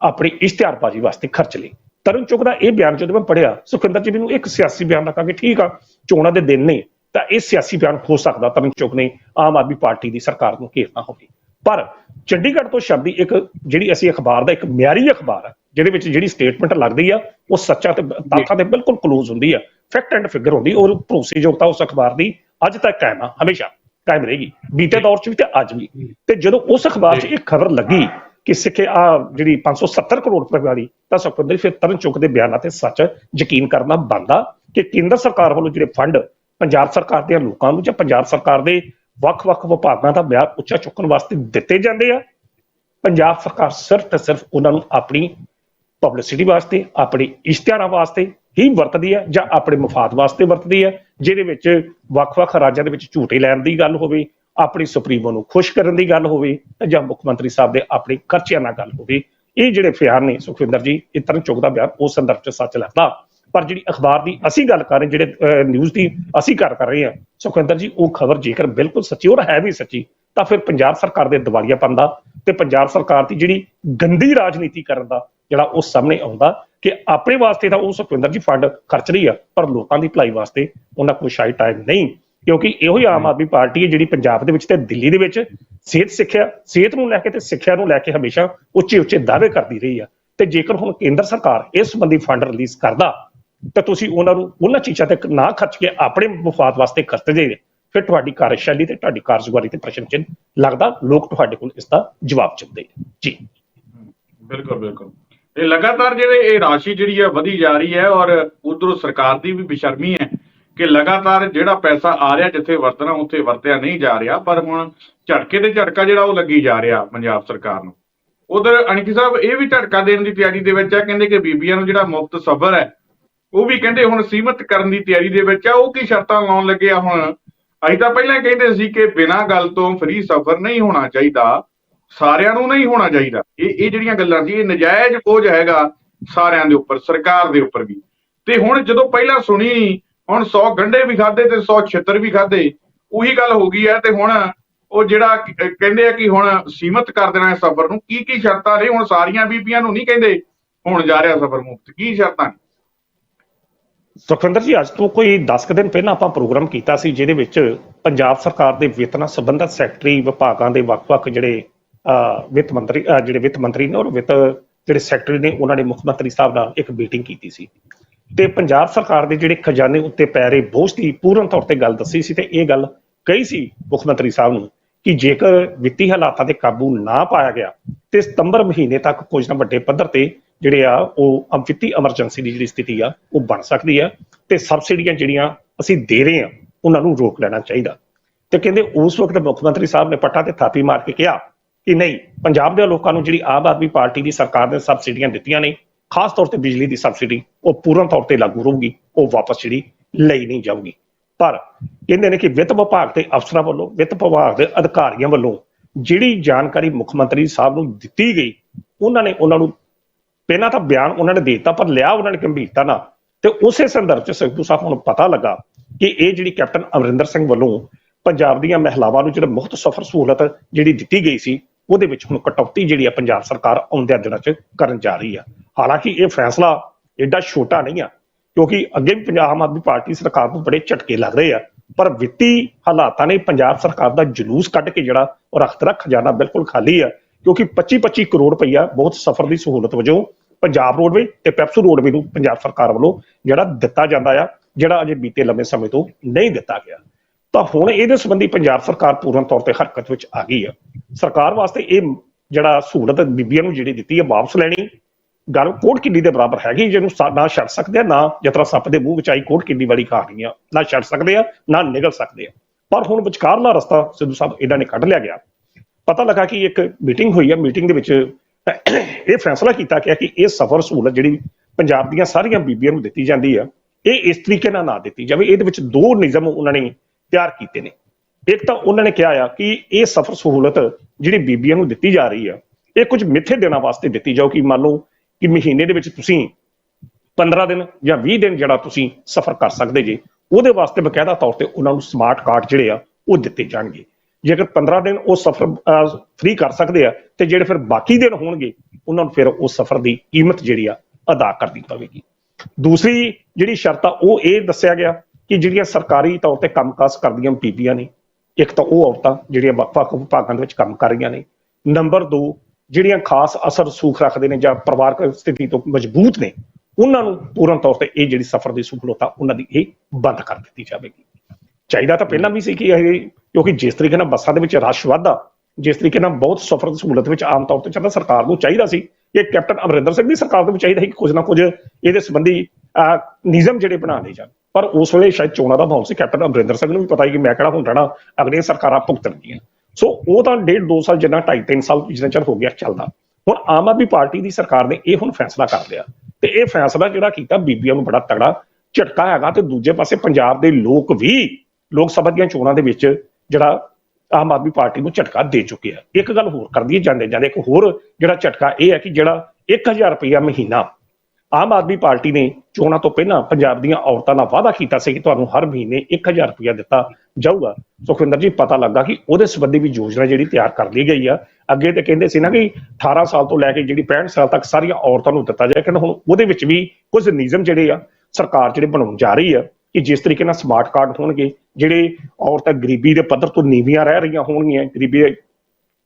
ਆਪਣੀ ਇਸ਼ਤਿਹਾਰਬਾਜ਼ੀ ਵਾਸਤੇ ਖਰਚ ਲਏ। ਤਰਨ ਚੁੱਕ ਦਾ ਇਹ ਬਿਆਨ ਜਦੋਂ ਮੈਂ ਪੜਿਆ ਸੁਖਿੰਦਰ ਜੀ ਮੈਨੂੰ ਇੱਕ ਸਿਆਸੀ ਬਿਆਨ ਲੱਗਾ ਕਿ ਠੀਕ ਆ, ਚੋਣਾਂ ਦੇ ਦਿਨ ਨੇ। ਤਾਂ ਇਹ ਸਿਆਸੀ ਬਿਆਨ ਹੋ ਸਕਦਾ ਤਰਨ ਚੁੱਕ ਨੇ ਆਮ ਆਦਮੀ ਪਾਰਟੀ ਦੀ ਸਰਕਾਰ ਨੂੰ ਘੇਰਨਾ ਹੋਵੇ। ਪਰ ਚੰਡੀਗੜ੍ਹ ਤੋਂ ਸ਼ਬਦੀ ਇੱਕ ਜਿਹੜੀ ਅਸੀਂ ਅਖਬਾਰ ਦਾ ਇੱਕ ਮਿਆਰੀ ਅਖਬਾਰ ਹੈ ਜਿਹਦੇ ਵਿੱਚ ਜਿਹੜੀ ਸਟੇਟਮੈਂਟ ਲੱਗਦੀ ਆ, ਉਹ ਸੱਚਾ ਤੇ ਤੱਥਾਂ ਦੇ ਬਿਲਕੁਲ ਕਲੋਜ਼ ਹੁੰਦੀ ਆ ਫੈਕਟ ਐਂਡ ਫਿਗਰ ਹੁੰਦੀ ਔਰ ਭਰੋਸੇਯੋਗਤਾ ਉਸ ਅਖਬਾਰ ਦੀ ਅੱਜ ਤੱਕ ਕਾਇਮ ਆ, ਹਮੇਸ਼ਾ ਕਾਇਮ ਰਹੇਗੀ। ਬੀਤੇ ਦੌਰ 'ਚ ਵੀ ਤੇ ਅੱਜ ਵੀ। ਤੇ ਜਦੋਂ ਉਸ ਅਖਬਾਰ 'ਚ ਇਹ ਖਬਰ ਲੱਗੀ ਕਿ ਸਿੱਖੇ ਆ ਜਿਹੜੀ 570 ਕਰੋੜ ਰੁਪਏ ਵਾਲੀ, ਤਾਂ ਸੁਖਵਿੰਦਰ ਫਿਰ ਤਰਨ ਚੁੱਕ ਦੇ ਬਿਆਨਾਂ ਤੇ ਸੱਚ ਯਕੀਨ ਕਰਨਾ ਬਣਦਾ ਕਿ ਕੇਂਦਰ ਸਰਕਾਰ ਵੱਲੋਂ ਜਿਹੜੇ ਫੰਡ ਪੰਜਾਬ ਸਰਕਾਰ ਦੇ ਲੋਕਾਂ ਨੂੰ ਜਾਂ ਪੰਜਾਬ ਸਰਕਾਰ ਦੇ ਵੱਖ-ਵੱਖ ਵਿਭਾਗਾਂ ਦਾ ਮਿਆਰ ਉੱਚਾ ਚੁੱਕਣ ਵਾਸਤੇ ਦਿੱਤੇ ਜਾਂਦੇ ਆ। ਪੰਜਾਬ ਸਰਕਾਰ ਸਿਰਫ ਤੇ ਸਿਰਫ ਉਹਨਾਂ ਨੂੰ ਆਪਣੀ ਪਬਲਿਸਿਟੀ ਵਾਸਤੇ, ਆਪਣੇ ਇਸ਼ਤਿਹਾਰਾਂ ਵਾਸਤੇ ਹੀ ਵਰਤਦੀ ਹੈ ਜਾਂ ਆਪਣੇ ਮਫਾਦ ਵਾਸਤੇ ਵਰਤਦੀ ਹੈ, ਜਿਹਦੇ ਵਿੱਚ ਵੱਖ-ਵੱਖ ਰਾਜਾਂ ਦੇ ਵਿੱਚ ਝੂਟੇ ਲੈਣ ਦੀ ਗੱਲ ਹੋਵੇ, ਆਪਣੀ ਸੁਪਰੀਮੋ ਨੂੰ ਖੁਸ਼ ਕਰਨ ਦੀ ਗੱਲ ਹੋਵੇ ਜਾਂ ਮੁੱਖ ਮੰਤਰੀ ਸਾਹਿਬ ਦੇ ਆਪਣੇ ਖਰਚਿਆਂ ਨਾਲ ਗੱਲ ਹੋਵੇ। ਇਹ ਜਿਹੜੇ ਫਿਆਰ ਨੇ ਸੁਖਵਿੰਦਰ ਜੀ ਇਹ ਤਰਨ ਚੁੱਕਦਾ ਬਿਆਨ ਉਸ ਸੰਦਰਭ 'ਚ ਸੱਚ ਲੱਗਦਾ। ਪਰ ਜਿਹੜੀ ਅਖਬਾਰ ਦੀ ਅਸੀਂ ਗੱਲ ਕਰ ਰਹੇ ਜਿਹੜੇ ਨਿਊਜ਼ ਦੀ ਅਸੀਂ ਗੱਲ ਕਰ ਰਹੇ ਹਾਂ, ਸੁਖਵਿੰਦਰ ਜੀ, ਉਹ ਖਬਰ ਜੇਕਰ ਬਿਲਕੁਲ ਸੱਚੀ ਔਰ ਹੈ ਵੀ ਸੱਚੀ, ਤਾਂ ਫਿਰ ਪੰਜਾਬ ਸਰਕਾਰ ਦੇ ਦਿਵਾਲੀਆਪਨ ਦਾ ਤੇ ਪੰਜਾਬ ਸਰਕਾਰ ਦੀ ਜਿਹੜੀ ਗੰਦੀ ਰਾਜਨੀਤੀ ਕਰਨ ਦਾ ਜਿਹੜਾ ਉਹ ਸਾਹਮਣੇ ਆਉਂਦਾ ਕਿ ਆਪਣੇ ਵਾਸਤੇ ਤਾਂ ਉਹ ਸੁਖਵਿੰਦਰ ਜੀ ਫੰਡ ਖਰਚ ਰਹੀ ਆ, ਪਰ ਲੋਕਾਂ ਦੀ ਭਲਾਈ ਵਾਸਤੇ ਉਹਨਾਂ ਕੋਲ ਸ਼ਾਇਦ ਟਾਈਮ ਨਹੀਂ, ਕਿਉਂਕਿ ਇਹੋ ਹੀ ਆਮ ਆਦਮੀ ਪਾਰਟੀ ਹੈ ਜਿਹੜੀ ਪੰਜਾਬ ਦੇ ਵਿੱਚ ਤੇ ਦਿੱਲੀ ਦੇ ਵਿੱਚ ਸਿਹਤ ਸਿੱਖਿਆ, ਸਿਹਤ ਨੂੰ ਲੈ ਕੇ ਤੇ ਸਿੱਖਿਆ ਨੂੰ ਲੈ ਕੇ ਹਮੇਸ਼ਾ ਉੱਚੇ ਉੱਚੇ ਦਾਅਵੇ ਕਰਦੀ ਰਹੀ ਆ। ਤੇ ਜੇਕਰ ਹੁਣ ਕੇਂਦਰ ਸਰਕਾਰ ਇਸ ਸੰਬੰਧੀ ਫੰਡ ਰਿਲੀਜ਼ ਕਰਦਾ ਤਾਂ ਤੁਸੀਂ ਉਹਨਾਂ ਨੂੰ ਉਹਨਾਂ ਚੀਜ਼ਾਂ ਤੇ ਨਾ ਖਰਚ ਕੇ ਆਪਣੇ ਮਫਾਦ ਵਾਸਤੇ ਖਰਚਦੇ ਜੇ। ਫਿਰ ਤੁਹਾਡੀ ਕਾਰਜਸ਼ੈਲੀ ਤੇ ਤੁਹਾਡੀ ਕਾਰਜਗੁਜ਼ਾਰੀ ਤੇ ਪ੍ਰਸ਼ਨ ਚਿੰਨ੍ਹ ਲੱਗਦਾ, ਲੋਕ ਤੁਹਾਡੇ ਕੋਲ ਇਸ ਦਾ ਜਵਾਬ ਚਾਹੁੰਦੇ ਜੀ। ਬਿਲਕੁਲ ਬਿਲਕੁਲ। ਤੇ ਲਗਾਤਾਰ ਜਿਹੜੇ ਇਹ ਰਾਸ਼ੀ ਜਿਹੜੀ ਹੈ ਵਧੀ ਜਾ ਰਹੀ ਹੈ ਔਰ ਉਧਰੋਂ ਸਰਕਾਰ ਦੀ ਵੀ ਬਿਸ਼ਰਮੀ ਹੈ ਕਿ ਲਗਾਤਾਰ ਜਿਹੜਾ ਪੈਸਾ ਆ ਰਿਹਾ ਜਿੱਥੇ ਵਰਤਣਾ, ਉੱਥੇ ਵਰਤਿਆ ਨਹੀਂ ਜਾ ਰਿਹਾ, ਪਰ ਹੁਣ ਝਟਕੇ ਤੇ ਝਟਕਾ ਜਿਹੜਾ ਉਹ ਲੱਗੀ ਜਾ ਰਿਹਾ ਪੰਜਾਬ ਸਰਕਾਰ ਨੂੰ। ਉਧਰ ਅਣਕੀ ਸਾਹਿਬ, ਇਹ ਵੀ ਝਟਕਾ ਦੇਣ ਦੀ ਤਿਆਰੀ ਦੇ ਵਿੱਚ ਹੈ, ਕਹਿੰਦੇ ਕਿ ਬੀਬੀਆਂ ਨੂੰ ਜਿਹੜਾ ਮੁਫਤ ਸਬਰ ਹੈ ਉਹ ਵੀ ਕਹਿੰਦੇ ਹੁਣ ਸੀਮਤ ਕਰਨ ਦੀ ਤਿਆਰੀ ਦੇ ਵਿੱਚ ਆ, ਉਹ ਕੀ ਸ਼ਰਤਾਂ ਲਾਉਣ ਲੱਗੇ ਆ ਹੁਣ? ਅਸੀਂ ਤਾਂ ਪਹਿਲਾਂ ਕਹਿੰਦੇ ਸੀ ਕਿ ਬਿਨਾਂ ਗੱਲ ਤੋਂ ਫ੍ਰੀ ਸਫ਼ਰ ਨਹੀਂ ਹੋਣਾ ਚਾਹੀਦਾ, ਸਾਰਿਆਂ ਨੂੰ ਨਹੀਂ ਹੋਣਾ ਚਾਹੀਦਾ। ਇਹ ਇਹ ਜਿਹੜੀਆਂ ਗੱਲਾਂ ਸੀ, ਇਹ ਨਜਾਇਜ਼ ਬੋਝ ਹੈਗਾ ਸਾਰਿਆਂ ਦੇ ਉੱਪਰ, ਸਰਕਾਰ ਦੇ ਉੱਪਰ ਵੀ। ਤੇ ਹੁਣ ਜਦੋਂ ਪਹਿਲਾਂ ਸੁਣੀ, ਹੁਣ 100 ਗੰਢੇ ਵੀ ਖਾਦੇ ਤੇ 100 ਛਿੱਤਰ ਵੀ ਖਾਦੇ ਉਹੀ ਗੱਲ ਹੋ ਗਈ ਹੈ ਤੇ ਹੁਣ ਉਹ ਜਿਹੜਾ ਕਹਿੰਦੇ ਆ ਕਿ ਹੁਣ ਸੀਮਤ ਕਰ ਦੇਣਾ ਹੈ ਸਫ਼ਰ ਨੂੰ ਕੀ ਕੀ ਸ਼ਰਤਾਂ ਨੇ? ਹੁਣ ਸਾਰੀਆਂ ਬੀਬੀਆਂ ਨੂੰ ਨਹੀਂ ਕਹਿੰਦੇ ਹੁਣ ਜਾ ਰਿਹਾ ਸਫਰ ਮੁਫਤ, ਕੀ ਸ਼ਰਤਾਂ ਨੇ? ਸੁਖਵਿੰਦਰ ਜੀ, ਅੱਜ ਤੋਂ ਕੋਈ 10 ਕੁ ਦਿਨ ਪਹਿਲਾਂ ਆਪਾਂ ਪ੍ਰੋਗਰਾਮ ਕੀਤਾ ਸੀ, ਜਿਹਦੇ ਵਿੱਚ ਪੰਜਾਬ ਸਰਕਾਰ ਦੇ ਵਿੱਤ ਨਾਲ ਸੈਕਟਰੀ ਵਿਭਾਗਾਂ ਦੇ ਵੱਖ-ਵੱਖ ਜਿਹੜੇ ਵਿੱਤ ਮੰਤਰੀ ਜਿਹੜੇ ਵਿੱਤ ਮੰਤਰੀ ਨੇ ਔਰ ਵਿੱਤ ਜਿਹੜੇ ਸੈਕਟਰੀ ਨੇ, ਉਹਨਾਂ ਨੇ ਮੁੱਖ ਮੰਤਰੀ ਸਾਹਿਬ ਨਾਲ ਇੱਕ ਮੀਟਿੰਗ ਕੀਤੀ ਸੀ। ਤੇ ਪੰਜਾਬ ਸਰਕਾਰ ਦੇ ਜਿਹੜੇ ਖਜ਼ਾਨੇ ਉੱਤੇ ਪੈ ਰਹੇ ਬੋਝ ਦੀ ਪੂਰਨ ਤੌਰ ਤੇ ਗੱਲ ਦੱਸੀ ਸੀ ਤੇ ਇਹ ਗੱਲ ਕਹੀ ਸੀ ਮੁੱਖ ਮੰਤਰੀ ਸਾਹਿਬ ਨੂੰ ਕਿ ਜੇਕਰ ਵਿੱਤੀ ਹਾਲਾਤਾਂ ਤੇ ਕਾਬੂ ਨਾ ਪਾਇਆ ਗਿਆ ਤੇ ਸਤੰਬਰ ਮਹੀਨੇ ਤੱਕ ਕੁਝ ਨਾ ਵੱਡੇ ਪੱਧਰ ਤੇ ਜਿਹੜੇ ਆ, ਉਹ ਵਿੱਤੀ ਐਮਰਜੈਂਸੀ ਦੀ ਜਿਹੜੀ ਸਥਿਤੀ ਆ, ਉਹ ਬਣ ਸਕਦੀ ਆ ਤੇ ਸਬਸਿਡੀਆਂ ਜਿਹੜੀਆਂ ਅਸੀਂ ਦੇ ਰਹੇ ਆ, ਉਹਨਾਂ ਨੂੰ ਰੋਕ ਲੈਣਾ ਚਾਹੀਦਾ। ਤੇ ਕਹਿੰਦੇ ਉਸ ਵਕਤ ਮੁੱਖ ਮੰਤਰੀ ਸਾਹਿਬ ਨੇ ਪੱਟਾ ਤੇ ਥਾਪੀ ਮਾਰ ਕੇ ਕਿਹਾ ਕਿ ਨਹੀਂ, ਪੰਜਾਬ ਦੇ ਲੋਕਾਂ ਨੂੰ ਜਿਹੜੀ ਆਮ ਆਦਮੀ ਪਾਰਟੀ ਦੀ ਸਰਕਾਰ ਨੇ ਸਬਸਿਡੀਆਂ ਦਿੱਤੀਆਂ ਨੇ, ਖਾਸ ਤੌਰ ਤੇ ਬਿਜਲੀ ਦੀ ਸਬਸਿਡੀ ਉਹ ਪੂਰਨ ਤੌਰ ਤੇ ਲਾਗੂ ਰਹੂਗੀ, ਉਹ ਵਾਪਸ ਜਿਹੜੀ ਲਈ ਨਹੀਂ ਜਾਊਗੀ। ਪਰ ਕਹਿੰਦੇ ਨੇ ਕਿ ਵਿੱਤ ਵਿਭਾਗ ਦੇ ਅਫਸਰਾਂ ਵੱਲੋਂ, ਵਿੱਤ ਵਿਭਾਗ ਦੇ ਅਧਿਕਾਰੀਆਂ ਵੱਲੋਂ ਜਿਹੜੀ ਜਾਣਕਾਰੀ ਮੁੱਖ ਮੰਤਰੀ ਸਾਹਿਬ ਨੂੰ ਦਿੱਤੀ ਗਈ, ਉਹਨਾਂ ਨੇ ਉਹਨਾਂ ਨੂੰ ਪਹਿਲਾਂ ਤਾਂ ਬਿਆਨ ਉਹਨਾਂ ਨੇ ਦੇ ਦਿੱਤਾ, ਪਰ ਲਿਆ ਉਹਨਾਂ ਨੇ ਗੰਭੀਰਤਾ ਨਾਲ। ਤੇ ਉਸੇ ਸੰਦਰਭ ਚ ਸਿੱਧੂ ਸਾਹਿਬ ਨੂੰ ਪਤਾ ਲੱਗਾ ਕਿ ਇਹ ਜਿਹੜੀ ਕੈਪਟਨ ਅਮਰਿੰਦਰ ਸਿੰਘ ਵੱਲੋਂ ਪੰਜਾਬ ਦੀਆਂ ਮਹਿਲਾਵਾਂ ਨੂੰ ਜਿਹੜਾ ਮੁਫਤ ਸਫ਼ਰ ਸਹੂਲਤ ਜਿਹੜੀ ਦਿੱਤੀ ਗਈ ਸੀ, ਉਹਦੇ ਵਿੱਚ ਹੁਣ ਕਟੌਤੀ ਜਿਹੜੀ ਆ ਪੰਜਾਬ ਸਰਕਾਰ ਆਉਂਦਿਆਂ ਦਿਨਾਂ ਚ ਕਰਨ ਜਾ ਰਹੀ ਆ। ਹਾਲਾਂਕਿ ਇਹ ਫੈਸਲਾ ਐਡਾ ਛੋਟਾ ਨਹੀਂ ਆ, ਕਿਉਂਕਿ ਅੱਗੇ ਵੀ ਪੰਜਾਬ ਆਮ ਆਦਮੀ ਪਾਰਟੀ ਸਰਕਾਰ ਨੂੰ ਬੜੇ ਝਟਕੇ ਲੱਗ ਰਹੇ ਆ, ਪਰ ਵਿੱਤੀ ਹਾਲਾਤਾਂ ਨੇ ਪੰਜਾਬ ਸਰਕਾਰ ਦਾ ਜਲੂਸ ਕੱਢ ਕੇ ਜਿਹੜਾ ਉਹ ਰੱਖਤ ਰੱਖ ਜਾਣਾ ਬਿਲਕੁਲ ਖਾਲੀ ਆ, ਕਿਉਂਕਿ 25-25 ਕਰੋੜ ਰੁਪਈਆ ਬਹੁਤ ਸਫ਼ਰ ਦੀ ਸਹੂਲਤ ਵਜੋਂ ਪੰਜਾਬ ਰੋਡਵੇ ਤੇ ਪੈਪਸੂ ਰੋਡਵੇ ਨੂੰ ਪੰਜਾਬ ਸਰਕਾਰ ਵੱਲੋਂ ਜਿਹੜਾ ਦਿੱਤਾ ਜਾਂਦਾ ਆ, ਜਿਹੜਾ ਅਜੇ ਬੀਤੇ ਲੰਮੇ ਸਮੇਂ ਤੋਂ ਨਹੀਂ ਦਿੱਤਾ ਗਿਆ। ਤਾਂ ਹੁਣ ਇਹਦੇ ਸੰਬੰਧੀ ਪੰਜਾਬ ਸਰਕਾਰ ਪੂਰਨ ਤੌਰ ਤੇ ਹਰਕਤ ਵਿੱਚ ਆ ਗਈ ਆ। ਸਰਕਾਰ ਵਾਸਤੇ ਇਹ ਜਿਹੜਾ ਸਹੂਲਤ ਬੀਬੀਆਂ ਨੂੰ ਜਿਹੜੀ ਦਿੱਤੀ ਹੈ ਵਾਪਸ ਲੈਣੀ। ਗੱਲ ਕੋਟ ਕਿੱਡੀ ਦੇ ਬਰਾਬਰ ਹੈਗੀ, ਜਿਹਨੂੰ ਨਾ ਛੱਡ ਸਕਦੇ ਆ, ਨਾ ਜਤਰਾ ਸੱਪ ਦੇ ਮੂੰਹ ਵਿੱਚ ਆਈ ਕੋਟ ਕਿੱਡੀ ਵਾਲੀ ਕਹਾਣੀ ਆ, ਨਾ ਛੱਡ ਸਕਦੇ ਆ, ਨਾ ਨਿਗਲ ਸਕਦੇ ਆ। ਪਰ ਹੁਣ ਵਿਚਕਾਰਲਾ ਰਸਤਾ ਸਿੱਧੂ ਸਾਹਿਬ ਇਹਨਾਂ ਨੇ ਕੱਢ ਲਿਆ ਗਿਆ। ਪਤਾ ਲੱਗਾ ਕਿ ਇੱਕ ਮੀਟਿੰਗ ਹੋਈ ਆ ਮੀਟਿੰਗ ਦੇ ਵਿੱਚ ਇਹ ਫੈਸਲਾ ਕੀਤਾ ਗਿਆ ਕਿ ਇਹ ਸਫਰ ਸਹੂਲਤ ਜਿਹੜੀ ਪੰਜਾਬ ਦੀਆਂ ਸਾਰੀਆਂ ਬੀਬੀਆਂ ਨੂੰ ਦਿੱਤੀ ਜਾਂਦੀ ਆ, ਇਹ ਇਸ ਤਰੀਕੇ ਨਾਲ ਨਾ ਦਿੱਤੀ ਜਾਵੇ। ਇਹਦੇ ਵਿੱਚ ਦੋ ਨਿਯਮ ਉਹਨਾਂ ਨੇ ਤਿਆਰ ਕੀਤੇ ਨੇ। ਇੱਕ ਤਾਂ ਉਹਨਾਂ ਨੇ ਕਿਹਾ ਆ ਕਿ ਇਹ ਸਫਰ ਸਹੂਲਤ ਜਿਹੜੀ ਬੀਬੀਆਂ ਨੂੰ ਦਿੱਤੀ ਜਾ ਰਹੀ ਆ, ਇਹ ਕੁਝ ਮਿੱਥੇ ਦਿਨਾਂ ਵਾਸਤੇ ਦਿੱਤੀ ਜਾਓ ਕਿ ਮੰਨ ਲਓ ਕਿ ਮਹੀਨੇ ਦੇ ਵਿੱਚ ਤੁਸੀਂ 15 ਦਿਨ ਜਾਂ 20 ਦਿਨ ਜਿਹੜਾ ਤੁਸੀਂ ਸਫ਼ਰ ਕਰ ਸਕਦੇ ਜੇ, ਉਹਦੇ ਵਾਸਤੇ ਬਕਾਇਦਾ ਤੌਰ ਤੇ ਉਹਨਾਂ ਨੂੰ ਸਮਾਰਟ ਕਾਰਡ ਜਿਹੜੇ ਆ, ਉਹ ਦਿੱਤੇ ਜਾਣਗੇ। ਜੇਕਰ 15 ਦਿਨ ਉਹ ਸਫ਼ਰ ਫ੍ਰੀ ਕਰ ਸਕਦੇ ਆ, ਤੇ ਜਿਹੜੇ ਫਿਰ ਬਾਕੀ ਦਿਨ ਹੋਣਗੇ, ਉਹਨਾਂ ਨੂੰ ਫਿਰ ਉਹ ਸਫ਼ਰ ਦੀ ਕੀਮਤ ਜਿਹੜੀ ਆ, ਅਦਾ ਕਰਨੀ ਪਵੇਗੀ। ਦੂਸਰੀ ਜਿਹੜੀ ਸ਼ਰਤ ਆ, ਉਹ ਇਹ ਦੱਸਿਆ ਗਿਆ ਕਿ ਜਿਹੜੀਆਂ ਸਰਕਾਰੀ ਤੌਰ ਤੇ ਕੰਮਕਾਜ ਕਰਦੀਆਂ ਬੀਬੀਆਂ ਨੇ, ਇੱਕ ਤਾਂ ਉਹ ਔਰਤਾਂ ਜਿਹੜੀਆਂ ਵੱਖ-ਵੱਖ ਵਿਭਾਗਾਂ ਦੇ ਵਿੱਚ ਕੰਮ ਕਰ ਰਹੀਆਂ ਨੇ। ਨੰਬਰ 2 ਜਿਹੜੀਆਂ ਖਾਸ ਅਸਰ ਸੂਖ ਰੱਖਦੇ ਨੇ ਜਾਂ ਪਰਿਵਾਰਕ ਸਥਿਤੀ ਤੋਂ ਮਜ਼ਬੂਤ ਨੇ, ਉਹਨਾਂ ਨੂੰ ਪੂਰਨ ਤੌਰ ਤੇ ਇਹ ਜਿਹੜੀ ਸਫ਼ਰ ਦੀ ਸਹੂਲਤ ਆ, ਉਹਨਾਂ ਦੀ ਇਹ ਬੰਦ ਕਰ ਦਿੱਤੀ ਜਾਵੇਗੀ। ਚਾਹੀਦਾ ਤਾਂ ਪਹਿਲਾਂ ਵੀ ਸੀ ਕਿ ਇਹ ਕਿਉਂਕਿ ਜਿਸ ਤਰੀਕੇ ਨਾਲ ਬੱਸਾਂ ਦੇ ਵਿੱਚ ਰਸ਼ ਵੱਧਦਾ ਜਿਸ ਤਰੀਕੇ ਨਾਲ ਬਹੁਤ ਸਫ਼ਰ ਦੀ ਸਹੂਲਤ ਵਿੱਚ ਆਮ ਤੌਰ ਤੇ ਚੱਲਦਾ ਸਰਕਾਰ ਨੂੰ ਚਾਹੀਦਾ ਸੀ ਕਿ ਕੈਪਟਨ ਅਮਰਿੰਦਰ ਸਿੰਘ ਦੀ ਸਰਕਾਰ ਨੂੰ ਵੀ ਚਾਹੀਦਾ ਸੀ ਕਿ ਕੁਝ ਨਾ ਕੁਝ ਇਹਦੇ ਸੰਬੰਧੀ ਅਹ, ਨਿਯਮ ਜਿਹੜੇ ਬਣਾ ਲਏ ਜਾਣ। ਪਰ ਉਸ ਵੇਲੇ ਸ਼ਾਇਦ ਚੋਣਾਂ ਦਾ ਮਾਹੌਲ ਸੀ ਕੈਪਟਨ ਅਮਰਿੰਦਰ ਸਿੰਘ ਨੂੰ ਵੀ ਪਤਾ ਸੀ ਕਿ ਮੈਂ ਕਿਹੜਾ ਹੁਣ ਰਹਿਣਾ ਅਗਲੀਆਂ ਸਰਕਾਰਾਂ ਭੁਗਤਣਗੀਆਂ ਸੋ ਉਹ ਤਾਂ ਡੇਢ ਦੋ ਸਾਲ ਜਿੰਨਾ ਢਾਈ ਤਿੰਨ ਸਾਲ ਜਿੰਨਾ ਚਿਰ ਹੋ ਗਿਆ ਚੱਲਦਾ। ਹੁਣ ਆਮ ਆਦਮੀ ਪਾਰਟੀ ਦੀ ਸਰਕਾਰ ਨੇ ਇਹ ਹੁਣ ਫੈਸਲਾ ਕਰ ਲਿਆ। ਤੇ ਇਹ ਫੈਸਲਾ ਜਿਹੜਾ ਕੀਤਾ ਬੀਬੀਆਂ ਨੂੰ ਬੜਾ ਤਗੜਾ ਝਟਕਾ ਹੈਗਾ ਤੇ ਦੂਜੇ ਪਾਸੇ ਪੰਜਾਬ ਦੇ ਲੋਕ ਵੀ ਲੋਕ ਸਭਾ ਦੀਆਂ ਚੋਣਾਂ ਦੇ ਵਿੱਚ ਜਿਹੜਾ ਆਮ ਆਦਮੀ ਪਾਰਟੀ ਨੂੰ ਝਟਕਾ ਦੇ ਚੁੱਕੇ ਆ ਇੱਕ ਗੱਲ ਹੋਰ ਕਰਦੀ ਦਈਏ ਜਾਂਦੇ ਜਾਂਦੇ ਇੱਕ ਹੋਰ ਜਿਹੜਾ ਝਟਕਾ ਇਹ ਹੈ ਕਿ ਜਿਹੜਾ 1000 ਰੁਪਇਆ ਮਹੀਨਾ ਆਮ ਆਦਮੀ ਪਾਰਟੀ ਨੇ ਚੋਣਾਂ ਤੋਂ ਪਹਿਲਾਂ ਪੰਜਾਬ ਦੀਆਂ ਔਰਤਾਂ ਨਾਲ ਵਾਅਦਾ ਕੀਤਾ ਸੀ ਕਿ ਤੁਹਾਨੂੰ ਹਰ ਮਹੀਨੇ 1000 ਰੁਪਇਆ ਦਿੱਤਾ ਜਾਊਗਾ। ਸੁਖਵਿੰਦਰ ਜੀ, ਪਤਾ ਲੱਗਾ ਕਿ ਉਹਦੇ ਸੰਬੰਧੀ ਵੀ ਯੋਜਨਾ ਜਿਹੜੀ ਤਿਆਰ ਕਰ ਲਈ ਗਈ ਆ। ਅੱਗੇ ਤੇ ਕਹਿੰਦੇ ਸੀ ਨਾ ਕਿ 18 ਸਾਲ ਤੋਂ ਲੈ ਕੇ ਜਿਹੜੀ 65 ਸਾਲ ਤੱਕ ਸਾਰੀਆਂ ਔਰਤਾਂ ਨੂੰ ਦਿੱਤਾ ਜਾਏ ਕਿ ਹੁਣ ਉਹਦੇ ਵਿੱਚ ਵੀ ਕੁਝ ਨਿਯਮ ਜਿਹੜੇ ਆ ਸਰਕਾਰ ਜਿਹੜੇ ਬਣਾਉਣ ਜਾ ਰਹੀ ਆ ਕਿ ਜਿਸ ਤਰੀਕੇ ਨਾਲ ਸਮਾਰਟ ਕਾਰਡ ਹੋਣਗੇ, ਜਿਹੜੇ ਔਰਤਾਂ ਗਰੀਬੀ ਦੇ ਪੱਧਰ ਤੋਂ ਨੀਵੀਆਂ ਰਹਿ ਰਹੀਆਂ ਹੋਣਗੀਆਂ, ਗਰੀਬੀ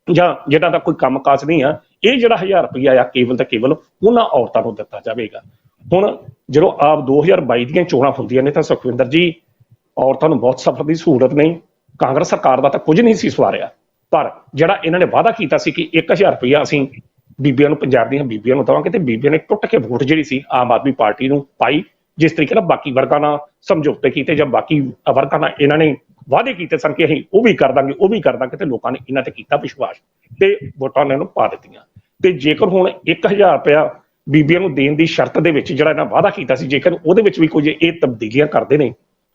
ਜਾਂ ਜਿਹੜਾ ਦਾ ਕੋਈ ਕੰਮਕਾਜ ਨਹੀਂ ਆ, ਇਹ ਜਿਹੜਾ 1000 ਰੁਪਇਆ ਆ ਕੇਵਲ ਤੇ ਕੇਵਲ ਉਹਨਾਂ ਔਰਤਾਂ ਨੂੰ ਦਿੱਤਾ ਜਾਵੇਗਾ। ਹੁਣ ਜਦੋਂ ਆਪ 2022 ਦੀਆਂ ਚੋਣਾਂ ਹੁੰਦੀਆਂ ਨੇ ਤਾਂ ਸੁਖਵਿੰਦਰ ਜੀ, ਔਰਤਾਂ ਨੂੰ ਬਹੁਤ ਸਫਰ ਦੀ ਸਹੂਲਤ ਨਹੀਂ, ਕਾਂਗਰਸ ਸਰਕਾਰ ਦਾ ਤਾਂ ਕੁਝ ਨਹੀਂ ਸੀ ਸਵਾਰਿਆ। ਪਰ ਜਿਹੜਾ ਇਹਨਾਂ ਨੇ ਵਾਅਦਾ ਕੀਤਾ ਸੀ ਕਿ 1000 ਰੁਪਇਆ ਅਸੀਂ ਬੀਬੀਆਂ ਨੂੰ, ਪੰਜਾਬ ਦੀਆਂ ਬੀਬੀਆਂ ਨੂੰ ਦੇਵਾਂਗੇ ਤੇ ਬੀਬੀਆਂ ਨੇ ਟੁੱਟ ਕੇ ਵੋਟ ਜਿਹੜੀ ਸੀ ਆਮ ਆਦਮੀ ਪਾਰਟੀ ਨੂੰ ਪਾਈ ਜਿਸ ਤਰੀਕੇ ਨਾਲ ਬਾਕੀ ਵਰਗਾਂ ਨਾਲ ਸਮਝੌਤੇ ਕੀਤੇ ਜਾਂ ਬਾਕੀ ਵਰਗਾਂ ਨਾਲ ਇਹਨਾਂ ਨੇ ਵਾਅਦੇ ਕੀਤੇ ਸਨ ਕਿ ਅਸੀਂ ਉਹ ਵੀ ਕਰ ਦਾਂਗੇ, ਉਹ ਵੀ ਕਰ ਦਾਂਗੇ ਤੇ ਲੋਕਾਂ ਨੇ ਇਹਨਾਂ ਤੇ ਕੀਤਾ ਵਿਸ਼ਵਾਸ ਤੇ ਵੋਟਾਂ ਇਹਨਾਂ ਨੂੰ ਪਾ ਦਿੱਤੀਆਂ। ਤੇ ਜੇਕਰ ਹੁਣ 1000 ਰੁਪਇਆ ਬੀਬੀਆਂ ਨੂੰ ਦੇਣ ਦੀ ਸ਼ਰਤ ਦੇ ਵਿੱਚ ਜਿਹੜਾ ਇਹਨਾਂ ਵਾਅਦਾ ਕੀਤਾ ਸੀ, ਜੇਕਰ ਉਹਦੇ ਵਿੱਚ ਵੀ ਕੁਝ ਇਹ ਤਬਦੀਲੀਆਂ ਕਰਦੇ ਨੇ,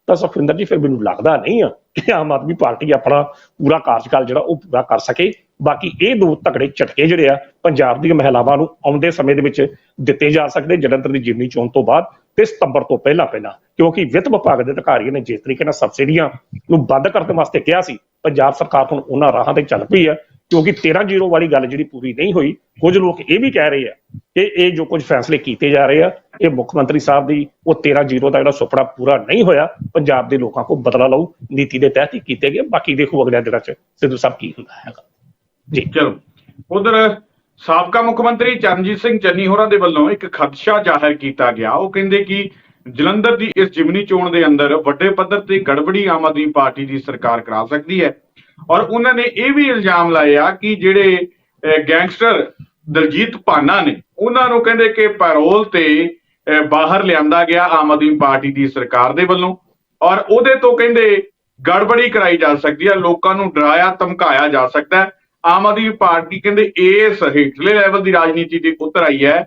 ਤਾਂ ਸੁਖਵਿੰਦਰ ਜੀ ਫਿਰ ਮੈਨੂੰ ਲੱਗਦਾ ਨਹੀਂ ਆ ਕਿ ਆਮ ਆਦਮੀ ਪਾਰਟੀ ਆਪਣਾ ਪੂਰਾ ਕਾਰਜਕਾਲ ਜਿਹੜਾ ਉਹ ਪੂਰਾ ਕਰ ਸਕੇ ਬਾਕੀ ਇਹ ਦੋ ਤਕੜੇ ਝਟਕੇ ਜਿਹੜੇ ਆ ਪੰਜਾਬ ਦੀਆਂ ਮਹਿਲਾਵਾਂ ਨੂੰ ਆਉਂਦੇ ਸਮੇਂ ਦੇ ਵਿੱਚ ਦਿੱਤੇ ਜਾ ਸਕਦੇ ਜਲੰਧਰ ਦੀ ਜਿਮਨੀ ਚੋਣ ਤੋਂ ਬਾਅਦ ਤੇ ਸਤੰਬਰ ਤੋਂ ਪਹਿਲਾਂ ਪਹਿਲਾਂ, ਕਿਉਂਕਿ ਵਿੱਤ ਵਿਭਾਗ ਦੇ ਅਧਿਕਾਰੀਆਂ ਨੇ ਜਿਸ ਤਰੀਕੇ ਨਾਲ ਸਬਸਿਡੀਆਂ ਨੂੰ ਬੰਦ ਕਰਨ ਵਾਸਤੇ ਕਿਹਾ ਸੀ, ਪੰਜਾਬ ਸਰਕਾਰ ਹੁਣ ਉਹਨਾਂ ਰਾਹਾਂ ਤੇ ਚੱਲ ਪਈ ਹੈ ਕਿਉਂਕਿ 13-0 ਵਾਲੀ ਗੱਲ ਜਿਹੜੀ ਪੂਰੀ ਨਹੀਂ ਹੋਈ, ਕੁਝ ਲੋਕ ਇਹ ਵੀ ਕਹਿ ਰਹੇ ਆ ਕਿ ਇਹ ਜੋ ਕੁਝ ਫੈਸਲੇ ਕੀਤੇ ਜਾ ਰਹੇ ਆ, ਇਹ ਮੁੱਖ ਮੰਤਰੀ ਸਾਹਿਬ ਦੀ ਉਹ 13-0 ਦਾ ਜਿਹੜਾ ਸੁਪਨਾ ਪੂਰਾ ਨਹੀਂ ਹੋਇਆ, ਪੰਜਾਬ ਦੇ ਲੋਕਾਂ ਕੋਲ ਬਦਲਾ ਲਓ ਨੀਤੀ ਦੇ ਤਹਿਤ ਹੀ ਕੀਤੇ ਗਏ, ਬਾਕੀ ਦੇਖੋ ਅਗਲੇ ਦਿਨਾਂ 'ਚ ਸਿੱਧੂ ਸਾਹਿਬ ਕੀ ਹੁੰਦਾ ਹੈਗਾ। ਜੀ। ਚਲੋ। ਉਧਰ ਸਾਬਕਾ ਮੁੱਖ ਮੰਤਰੀ ਚਰਨਜੀਤ ਸਿੰਘ ਚੰਨੀ ਹੋਰਾਂ ਦੇ ਵੱਲੋਂ ਇੱਕ ਖਦਸ਼ਾ ਜ਼ਾਹਿਰ ਕੀਤਾ ਗਿਆ। ਉਹ ਕਹਿੰਦੇ ਕਿ ਜਲੰਧਰ ਦੀ ਇਸ ਜਿਮਨੀ ਚੋਣ ਦੇ ਅੰਦਰ ਵੱਡੇ ਪੱਧਰ ਤੇ ਗੜਬੜੀ ਆਮ ਆਦਮੀ ਪਾਰਟੀ ਦੀ ਸਰਕਾਰ ਕਰਾ ਸਕਦੀ ਹੈ। ਔਰ ਉਹਨਾਂ ਨੇ ਇਹ ਵੀ ਇਲਜ਼ਾਮ ਲਾਇਆ ਕਿ ਜਿਹੜੇ ਗੈਂਗਸਟਰ ਦਲਜੀਤ ਭਾਨਾ ਨੇ, ਉਹਨਾਂ ਨੂੰ ਕਹਿੰਦੇ ਕਿ ਪੈਰੋਲ ਤੇ ਬਾਹਰ ਲਿਆਂਦਾ ਗਿਆ ਆਮ ਆਦਮੀ ਪਾਰਟੀ ਦੀ ਸਰਕਾਰ ਦੇ ਵੱਲੋਂ। ਔਰ ਉਹਦੇ ਤੋਂ ਕਹਿੰਦੇ ਗੜਬੜੀ ਕਰਾਈ ਜਾ ਸਕਦੀ ਹੈ, ਲੋਕਾਂ ਨੂੰ ਡਰਾਇਆ ਧਮਕਾਇਆ ਜਾ ਸਕਦਾ ਹੈ। ਆਮ ਆਦਮੀ ਪਾਰਟੀ ਕਹਿੰਦੇ ਇਸ ਹੇਠਲੇ ਲੈਵਲ ਦੀ ਰਾਜਨੀਤੀ ਤੇ ਉਤਰ ਆਈ ਹੈ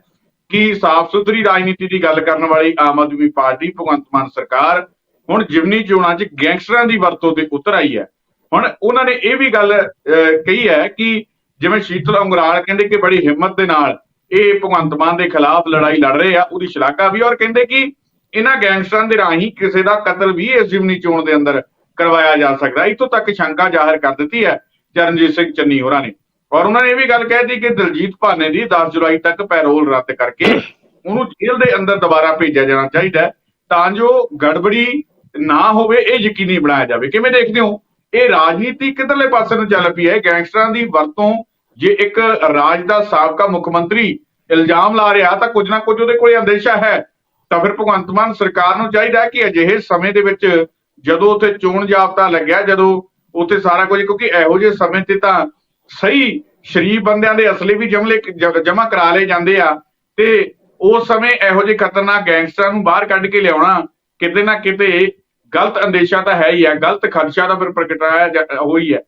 ਕਿ ਸਾਫ਼ ਸੁਥਰੀ ਰਾਜਨੀਤੀ ਦੀ ਗੱਲ ਕਰਨ ਵਾਲੀ ਆਮ ਆਦਮੀ ਪਾਰਟੀ ਭਗਵੰਤ ਮਾਨ ਸਰਕਾਰ ਹੁਣ ਜਿਮਨੀ ਚੋਣਾਂ 'ਚ ਗੈਂਗਸਟਰਾਂ ਦੀ ਵਰਤੋਂ ਤੇ ਉਤਰ ਆਈ ਹੈ ਹੁਣ ਉਹਨਾਂ ਨੇ ਇਹ ਵੀ ਗੱਲ ਅਹ, ਕਹੀ ਹੈ ਕਿ ਜਿਵੇਂ ਸ਼ੀਤਲ ਅੰਗਰਾਲ ਕਹਿੰਦੇ ਕਿ ਬੜੀ ਹਿੰਮਤ ਦੇ ਨਾਲ ਇਹ ਭਗਵੰਤ ਮਾਨ ਦੇ ਖਿਲਾਫ ਲੜਾਈ ਲੜ ਰਹੇ ਆ ਉਹਦੀ ਸ਼ਲਾਘਾ ਵੀ ਔਰ ਕਹਿੰਦੇ ਕਿ ਇਹਨਾਂ ਗੈਂਗਸਟਰਾਂ ਦੇ ਰਾਹੀਂ ਕਿਸੇ ਦਾ ਕਤਲ ਵੀ ਇਸ ਜਿਮਨੀ ਚੋਣ ਦੇ ਅੰਦਰ ਕਰਵਾਇਆ ਜਾ ਸਕਦਾ ਹੈ। ਇੱਥੋਂ ਤੱਕ ਸ਼ੰਕਾ ਜ਼ਾਹਰ ਕਰ ਦਿੱਤੀ ਹੈ ਚਰਨਜੀਤ ਸਿੰਘ ਚੰਨੀ ਹੋਰਾਂ ਨੇ। ਔਰ ਉਹਨਾਂ ਨੇ ਇਹ ਵੀ ਗੱਲ ਕਹਿ ਦਿੱਤੀ ਕਿ ਦਲਜੀਤ ਭਾਨੇ ਦੀ 10 ਜੁਲਾਈ ਤੱਕ ਪੈਰੋਲ ਰੱਦ ਕਰਕੇ ਉਹਨੂੰ ਜੇਲ੍ਹ ਦੇ ਅੰਦਰ ਦੁਬਾਰਾ ਭੇਜਿਆ ਜਾਣਾ ਚਾਹੀਦਾ ਤਾਂ ਜੋ ਗੜਬੜੀ ਨਾ ਹੋਵੇ, ਇਹ ਯਕੀਨੀ ਬਣਾਇਆ ਜਾਵੇ। ਕਿਵੇਂ ਦੇਖਦੇ ਹੋ? ਇਹ ਰਾਜਨੀਤੀ ਕਿੱਧਰਲੇ ਪਾਸੇ ਨੂੰ ਚੱਲ ਪਈ ਹੈ? ਗੈਂਗਸਟਰਾਂ ਦੀ ਵਰਤੋਂ, ਜੇ ਇੱਕ ਰਾਜ ਦਾ ਸਾਬਕਾ ਮੁੱਖ ਮੰਤਰੀ ਇਲਜ਼ਾਮ ਲਾ ਰਿਹਾ ਤਾਂ ਕੁਝ ਨਾ ਕੁਝ ਉਹਦੇ ਕੋਲੇ ਅੰਦੇਸ਼ਾ ਹੈ। ਤਾਂ ਫਿਰ ਭਗਵੰਤ ਮਾਨ ਸਰਕਾਰ ਨੂੰ ਚਾਹੀਦਾ ਕਿ ਅਜਿਹੇ ਸਮੇਂ ਦੇ ਵਿੱਚ ਜਦੋਂ ਉੱਥੇ ਚੋਣ ਜਾਬਤਾ ਲੱਗਿਆ, ਜਦੋਂ ਉੱਥੇ ਸਾਰਾ ਕੁਝ, ਕਿਉਂਕਿ ਇਹੋ ਜਿਹੇ ਸਮੇਂ ਤੇ ਤਾਂ ਸਹੀ ਸ਼ਰੀਫ ਬੰਦਿਆਂ ਦੇ ਅਸਲੇ ਵੀ ਜਮਲੇ ਜਮਾ ਕਰਾ ਲਏ ਜਾਂਦੇ ਆ। ਤੇ ਉਸ ਸਮੇਂ ਇਹੋ ਜਿਹੇ ਖਤਰਨਾਕ ਗੈਂਗਸਟਰਾਂ ਨੂੰ ਬਾਹਰ ਕੱਢ ਕੇ ਲਿਆਉਣਾ ਕਿਤੇ ਨਾ ਕਿਤੇ ਗਲਤ ਅੰਦੇਸ਼ਾ ਤਾਂ ਹੈ ਹੀ ਹੈ ਗਲਤ ਖਦਸ਼ਾ ਤਾਂ ਫਿਰ ਪ੍ਰਗਟਾਇਆ ਜਾ- ਹੋਈ ਹੈ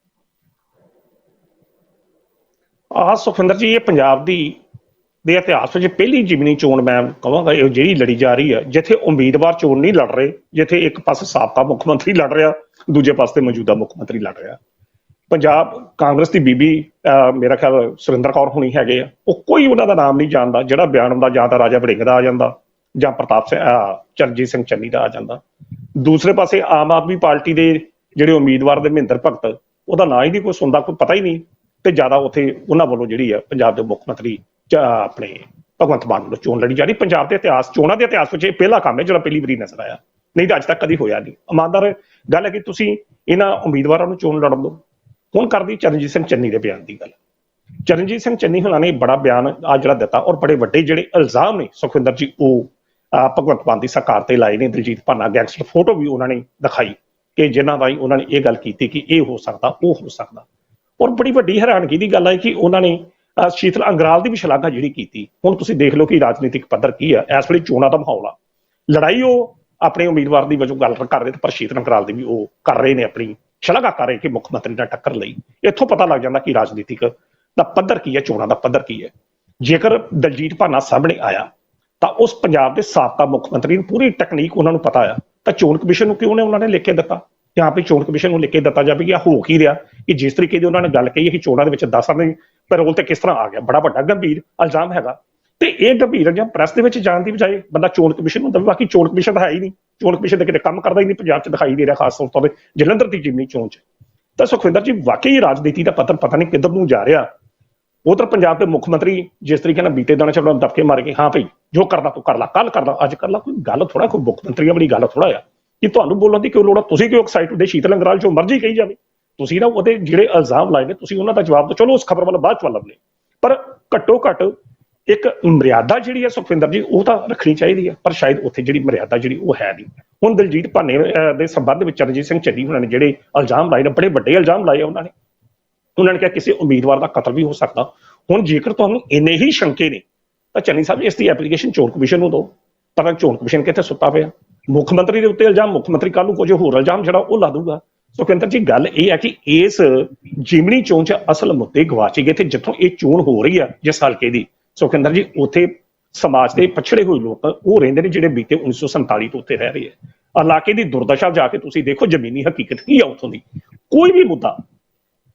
ਆਹ ਸੁਖਵਿੰਦਰ ਜੀ, ਇਹ ਪੰਜਾਬ ਦੀ, ਦੇ ਇਤਿਹਾਸ ਵਿੱਚ ਪਹਿਲੀ ਜਿਮਨੀ ਚੋਣ ਮੈਂ ਕਹਾਂਗਾ ਇਹ ਜਿਹੜੀ ਲੜੀ ਜਾ ਰਹੀ ਹੈ ਜਿੱਥੇ ਉਮੀਦਵਾਰ ਚੋਣ ਨਹੀਂ ਲੜ ਰਹੇ, ਜਿੱਥੇ ਇੱਕ ਪਾਸੇ ਸਾਬਕਾ ਮੁੱਖ ਮੰਤਰੀ ਲੜ ਰਿਹਾ ਦੂਜੇ ਪਾਸੇ ਮੌਜੂਦਾ ਮੁੱਖ ਮੰਤਰੀ ਲੜ ਰਿਹਾ। ਪੰਜਾਬ ਕਾਂਗਰਸ ਦੀ ਬੀਬੀ ਅਹ, ਮੇਰਾ ਖਿਆਲ ਸੁਰਿੰਦਰ ਕੌਰ ਹੋਣੀ ਹੈਗੇ ਆ। ਉਹ ਕੋਈ ਉਹਨਾਂ ਦਾ ਨਾਮ ਨਹੀਂ ਜਾਣਦਾ ਜਿਹੜਾ ਬਿਆਨ ਹੁੰਦਾ ਜਾਂ ਤਾਂ ਰਾਜਾ ਵੜਿੰਗ ਦਾ ਆ ਜਾਂਦਾ ਜਾਂ ਪ੍ਰਤਾਪ ਸਿੰਘ ਅਹ, ਚਰਨਜੀਤ ਸਿੰਘ ਚੰਨੀ ਦਾ ਆ ਜਾਂਦਾ। ਦੂਸਰੇ ਪਾਸੇ ਆਮ ਆਦਮੀ ਪਾਰਟੀ ਦੇ ਜਿਹੜੇ ਉਮੀਦਵਾਰ ਦੇ ਮਹਿੰਦਰ ਭਗਤ ਉਹਦਾ ਨਾਂ ਹੀ ਨਹੀਂ ਕੋਈ ਸੁਣਦਾ ਕੋਈ ਪਤਾ ਹੀ ਨਹੀਂ ਤੇ ਜ਼ਿਆਦਾ ਉੱਥੇ ਉਹਨਾਂ ਵੱਲੋਂ ਜਿਹੜੀ ਆ ਪੰਜਾਬ ਦੇ ਮੁੱਖ ਮੰਤਰੀ ਚ- ਆਪਣੇ ਭਗਵੰਤ ਮਾਨ ਵੱਲੋਂ ਚੋਣ ਲੜੀ ਜਾ ਰਹੀ ਪੰਜਾਬ ਦੇ ਇਤਿਹਾਸ ਚੋਣਾਂ ਦੇ ਇਤਿਹਾਸ ਵਿੱਚ ਇਹ ਪਹਿਲਾ ਕੰਮ ਹੈ ਜਿਹੜਾ ਪਹਿਲੀ ਵਾਰੀ ਨਜ਼ਰ ਆਇਆ। ਨਹੀਂ ਤਾਂ ਅੱਜ ਤੱਕ ਕਦੀ ਹੋਇਆ ਨਹੀਂ। ਇਮਾਨਦਾਰ, ਗੱਲ ਹੈ ਕਿ ਤੁਸੀਂ ਇਹਨਾਂ ਉਮੀਦਵਾਰਾਂ ਨੂੰ ਚੋਣ ਲੜਨ ਦਿਓ। ਹੁਣ ਕਰਦੀ ਚਰਨਜੀਤ ਸਿੰਘ ਚੰਨੀ ਦੇ ਬਿਆਨ ਦੀ ਗੱਲ। ਚਰਨਜੀਤ ਸਿੰਘ ਚੰਨੀ ਹੁਣਾਂ ਨੇ ਬੜਾ ਬਿਆਨ ਆ ਜਿਹੜਾ ਦਿੱਤਾ ਔਰ ਬੜੇ ਵੱਡੇ ਜਿਹੜੇ ਇਲਜ਼ਾਮ ਨੇ ਸੁਖਵਿੰਦਰ ਜੀ, ਉਹ ਭਗਵੰਤ ਮਾਨ ਦੀ ਸਰਕਾਰ ਤੇ ਲਾਏ ਨੇ। ਦਲਜੀਤ ਭਾਨਾ ਗੈਂਗਸਟਰ ਫੋਟੋ ਵੀ ਉਹਨਾਂ ਨੇ ਦਿਖਾਈ ਕਿ ਜਿਨ੍ਹਾਂ ਰਾਹੀਂ ਉਹਨਾਂ ਨੇ ਇਹ ਗੱਲ ਕੀਤੀ ਕਿ ਇਹ ਹੋ ਸਕਦਾ, ਉਹ ਹੋ ਸਕਦਾ। ਔਰ ਬੜੀ ਵੱਡੀ ਹੈਰਾਨਗੀ ਦੀ ਗੱਲ ਹੈ ਕਿ ਉਹਨਾਂ ਨੇ ਸ਼ੀਤਲ ਅੰਗਰਾਲ ਦੀ ਵੀ ਸ਼ਲਾਘਾ ਜਿਹੜੀ ਕੀਤੀ। ਹੁਣ ਤੁਸੀਂ ਦੇਖ ਲਓ ਕਿ ਰਾਜਨੀਤਿਕ ਪੱਧਰ ਕੀ ਆ। ਇਸ ਵੇਲੇ ਚੋਣਾਂ ਦਾ ਮਾਹੌਲ ਆ। ਲੜਾਈ ਉਹ ਆਪਣੇ ਉਮੀਦਵਾਰ ਦੀ ਵਜੋਂ ਗੱਲ ਕਰ ਰਹੇ ਤੇ ਪਰ ਸ਼ੀਤਲ ਦੀ ਵੀ ਉਹ ਕਰ ਰਹੇ ਨੇ ਆਪਣੀ ਸ਼ਲਾਘਾ ਕਰ ਰਹੇ ਕਿ ਮੁੱਖ ਮੰਤਰੀ ਨਾਲ ਟੱਕਰ ਲਈ। ਇੱਥੋਂ ਪਤਾ ਲੱਗ ਜਾਂਦਾ ਕਿ ਰਾਜਨੀਤਿਕ ਦਾ ਪੱਧਰ ਕੀ ਹੈ, ਚੋਣਾਂ ਦਾ ਪੱਧਰ ਕੀ ਹੈ। ਜੇਕਰ ਦਲਜੀਤ ਭਾਨਾ ਸਾਹਮਣੇ ਆਇਆ, ਤਾਂ ਉਸ ਪੰਜਾਬ ਦੇ ਸਾਬਕਾ ਮੁੱਖ ਮੰਤਰੀ ਨੂੰ ਪੂਰੀ ਟੈਕਨੀਕ ਉਹਨਾਂ ਨੂੰ ਪਤਾ ਆ, ਤਾਂ ਚੋਣ ਕਮਿਸ਼ਨ ਨੂੰ ਕਿਉਂ ਨੇ ਉਹਨਾਂ ਨੇ ਲਿਖ ਕੇ ਦਿੱਤਾ? ਜਾਂ ਵੀ ਚੋਣ ਕਮਿਸ਼ਨ ਨੂੰ ਲਿਖ ਕੇ ਦਿੱਤਾ ਜਾਵੇ ਕਿ ਆ ਹੋ ਕੀ ਰਿਹਾ? ਕਿ ਜਿਸ ਤਰੀਕੇ ਦੀ ਉਹਨਾਂ ਨੇ ਗੱਲ ਕਹੀ ਹੈ ਕਿ ਚੋਣਾਂ ਦੇ ਵਿੱਚ 10 ਸਾਲ ਪੈਰੋਲ ਤੇ ਕਿਸ ਤਰ੍ਹਾਂ ਆ ਗਿਆ? ਬੜਾ ਵੱਡਾ ਗੰਭੀਰ ਇਲਜ਼ਾਮ ਹੈਗਾ। ਤੇ ਇਹ ਗੰਭੀਰ ਜਾਂ ਪ੍ਰੈਸ ਦੇ ਵਿੱਚ ਜਾਣ ਦੀ ਬਜਾਏ ਬੰਦਾ ਚੋਣ ਕਮਿਸ਼ਨ ਨੂੰ ਦਵੇ, ਬਾਕੀ ਚੋਣ ਕਮਿਸ਼ਨ ਤਾਂ ਹੈ ਹੀ ਨਹੀਂ। ਚੋਣ ਕਮਿਸ਼ਨ ਦੇ ਕਿਤੇ ਕੰਮ ਕਰਦਾ ਹੀ ਨਹੀਂ, ਪੰਜਾਬ 'ਚ ਦਿਖਾਈ ਦੇ ਰਿਹਾ ਖਾਸ ਤੌਰ ਤੇ ਜਲੰਧਰ ਦੀ ਜਿਮਨੀ ਚੋਣ 'ਚ। ਤਾਂ ਸੁਖਵਿੰਦਰ ਜੀ, ਵਾਕਈ ਰਾਜਨੀਤੀ ਦਾ ਪਤਨ ਪਤਾ ਨਹੀਂ ਕਿੱਧਰ ਨੂੰ ਜਾ ਰਿਹਾ। ਉਧਰ ਪੰਜਾਬ ਦੇ ਮੁੱਖ ਮੰਤਰੀ ਜਿਸ ਤਰੀਕੇ ਨਾਲ ਬੀਤੇ ਦਿਨਾਂ ਚ ਆਪਣਾ ਦਬਕੇ ਮਾਰ ਕੇ, ਹਾਂ ਭਈ, ਜੋ ਕਰਦਾ ਤੂੰ ਕਰ ਲੈ ਕੱਲ ਕਰਦਾ ਅੱਜ ਕਰ ਲੈ, ਕੋਈ ਗੱਲ ਥੋੜਾ ਕੋਈ ਮੁੱਖ ਮੰਤਰੀਆਂ ਵਾਲੀ ਗੱਲ ਥੋੜਾ ਆ। ਕਿ ਤੁਹਾਨੂੰ ਬੋਲਣ ਦੀ ਕਿਉਂ ਲੋੜ ਆ? ਤੁਸੀਂ ਕਿਉਂ ਐਕਸਾਈਟਡ ਦੇ ਸ਼ੀਤਲ ਅੰਗਰਾਲ ਜੋ ਮਰਜ਼ੀ ਕਹੀ ਜਾਵੇ। ਤੁਸੀਂ ਨਾ ਉਹਦੇ ਜਿਹੜੇ ਇਲਜ਼ਾਮ ਲਾਏ ਨੇ, ਤੁਸੀਂ ਉਹਨਾਂ ਦਾ ਜਵਾਬ ਦਿਓ। ਚਲੋ, ਉਸ ਖਬਰ ਵੱਲ ਬਾਅਦ ਚ ਵੱਲ ਲੈ ਪਰ ਘੱਟੋ ਘੱਟ ਇੱਕ ਮਰਿਆਦਾ ਜਿਹੜੀ ਹੈ ਸੁਖਵਿੰਦਰ ਜੀ, ਉਹ ਤਾਂ ਰੱਖਣੀ ਚਾਹੀਦੀ ਹੈ, ਪਰ ਸ਼ਾਇਦ ਉੱਥੇ ਜਿਹੜੀ ਮਰਿਆਦਾ ਜਿਹੜੀ, ਉਹ ਹੈ ਨਹੀਂ। ਹੁਣ ਦਿਲਜੀਤ ਭਾਨੇ ਦੇ ਸੰਬੰਧ ਵਿੱਚ ਚਰਨਜੀਤ ਸਿੰਘ ਚੱਡੀ ਉਹਨਾਂ ਨੇ ਜਿਹੜੇ ਇਲਜ਼ਾਮ ਲਾਏ ਨੇ, ਬੜੇ ਵੱਡੇ ਇਲਜ਼ਾਮ ਲਾਏ ਉਹਨਾਂ ਨੇ। ਉਹਨਾਂ ਨੇ ਕਿਹਾ ਕਿਸੇ ਉਮੀਦਵਾਰ ਦਾ ਕਤਲ ਵੀ ਹੋ ਸਕਦਾ। ਹੁਣ ਜੇਕਰ ਤੁਹਾਨੂੰ ਇੰਨੇ ਹੀ ਸ਼ੰਕੇ ਨੇ, ਤਾਂ ਚੰਨੀ ਸਾਹਿਬ ਇਸ ਦੀ ਐਪਲੀਕੇਸ਼ਨ ਚੋਣ ਕਮਿਸ਼ਨ ਨੂੰ ਦਿਓ। ਤਾਂ ਚੋਣ ਕਮਿਸ਼ਨ ਕਿੱਥੇ ਸੁੱਤਾ ਪਿਆ। ਮੁੱਖ ਮੰਤਰੀ ਦੇ ਉੱਤੇ ਇਲਜ਼ਾਮ, ਮੁੱਖ ਮੰਤਰੀ ਕੱਲ ਨੂੰ ਕੁਝ ਹੋਰ ਇਲਜ਼ਾਮ ਜਿਹੜਾ, ਉਹ ਲਾ ਦੂਗਾ ਸੋ ਕਹਿੰਦਰ ਜੀ, ਗੱਲ ਇਹ ਹੈ ਕਿ ਇਸ ਜਿਮਣੀ ਚੋਣ 'ਚ ਅਸਲ ਮੁੱਦੇ ਗਵਾਚੇ ਗਏ ਤੇ ਜਿੱਥੋਂ ਇਹ ਚੋਣ ਹੋ ਰਹੀ ਆ ਜਿਸ ਹਲਕੇ ਦੀ ਸੁਖਿੰਦਰ ਜੀ, ਉੱਥੇ ਸਮਾਜ ਦੇ ਪਛੜੇ ਹੋਏ ਲੋਕ ਉਹ ਰਹਿੰਦੇ ਨੇ ਜਿਹੜੇ ਬੀਤੇ 1947 ਤੋਂ ਉੱਥੇ ਰਹਿ ਰਹੇ ਹੈ ਇਲਾਕੇ ਦੀ ਦੁਰਦਸ਼ਾ ਜਾ ਕੇ ਤੁਸੀਂ ਦੇਖੋ, ਜ਼ਮੀਨੀ ਹਕੀਕਤ ਕੀ ਆ ਉੱਥੋਂ ਦੀ। ਕੋਈ ਵੀ ਮੁੱਦਾ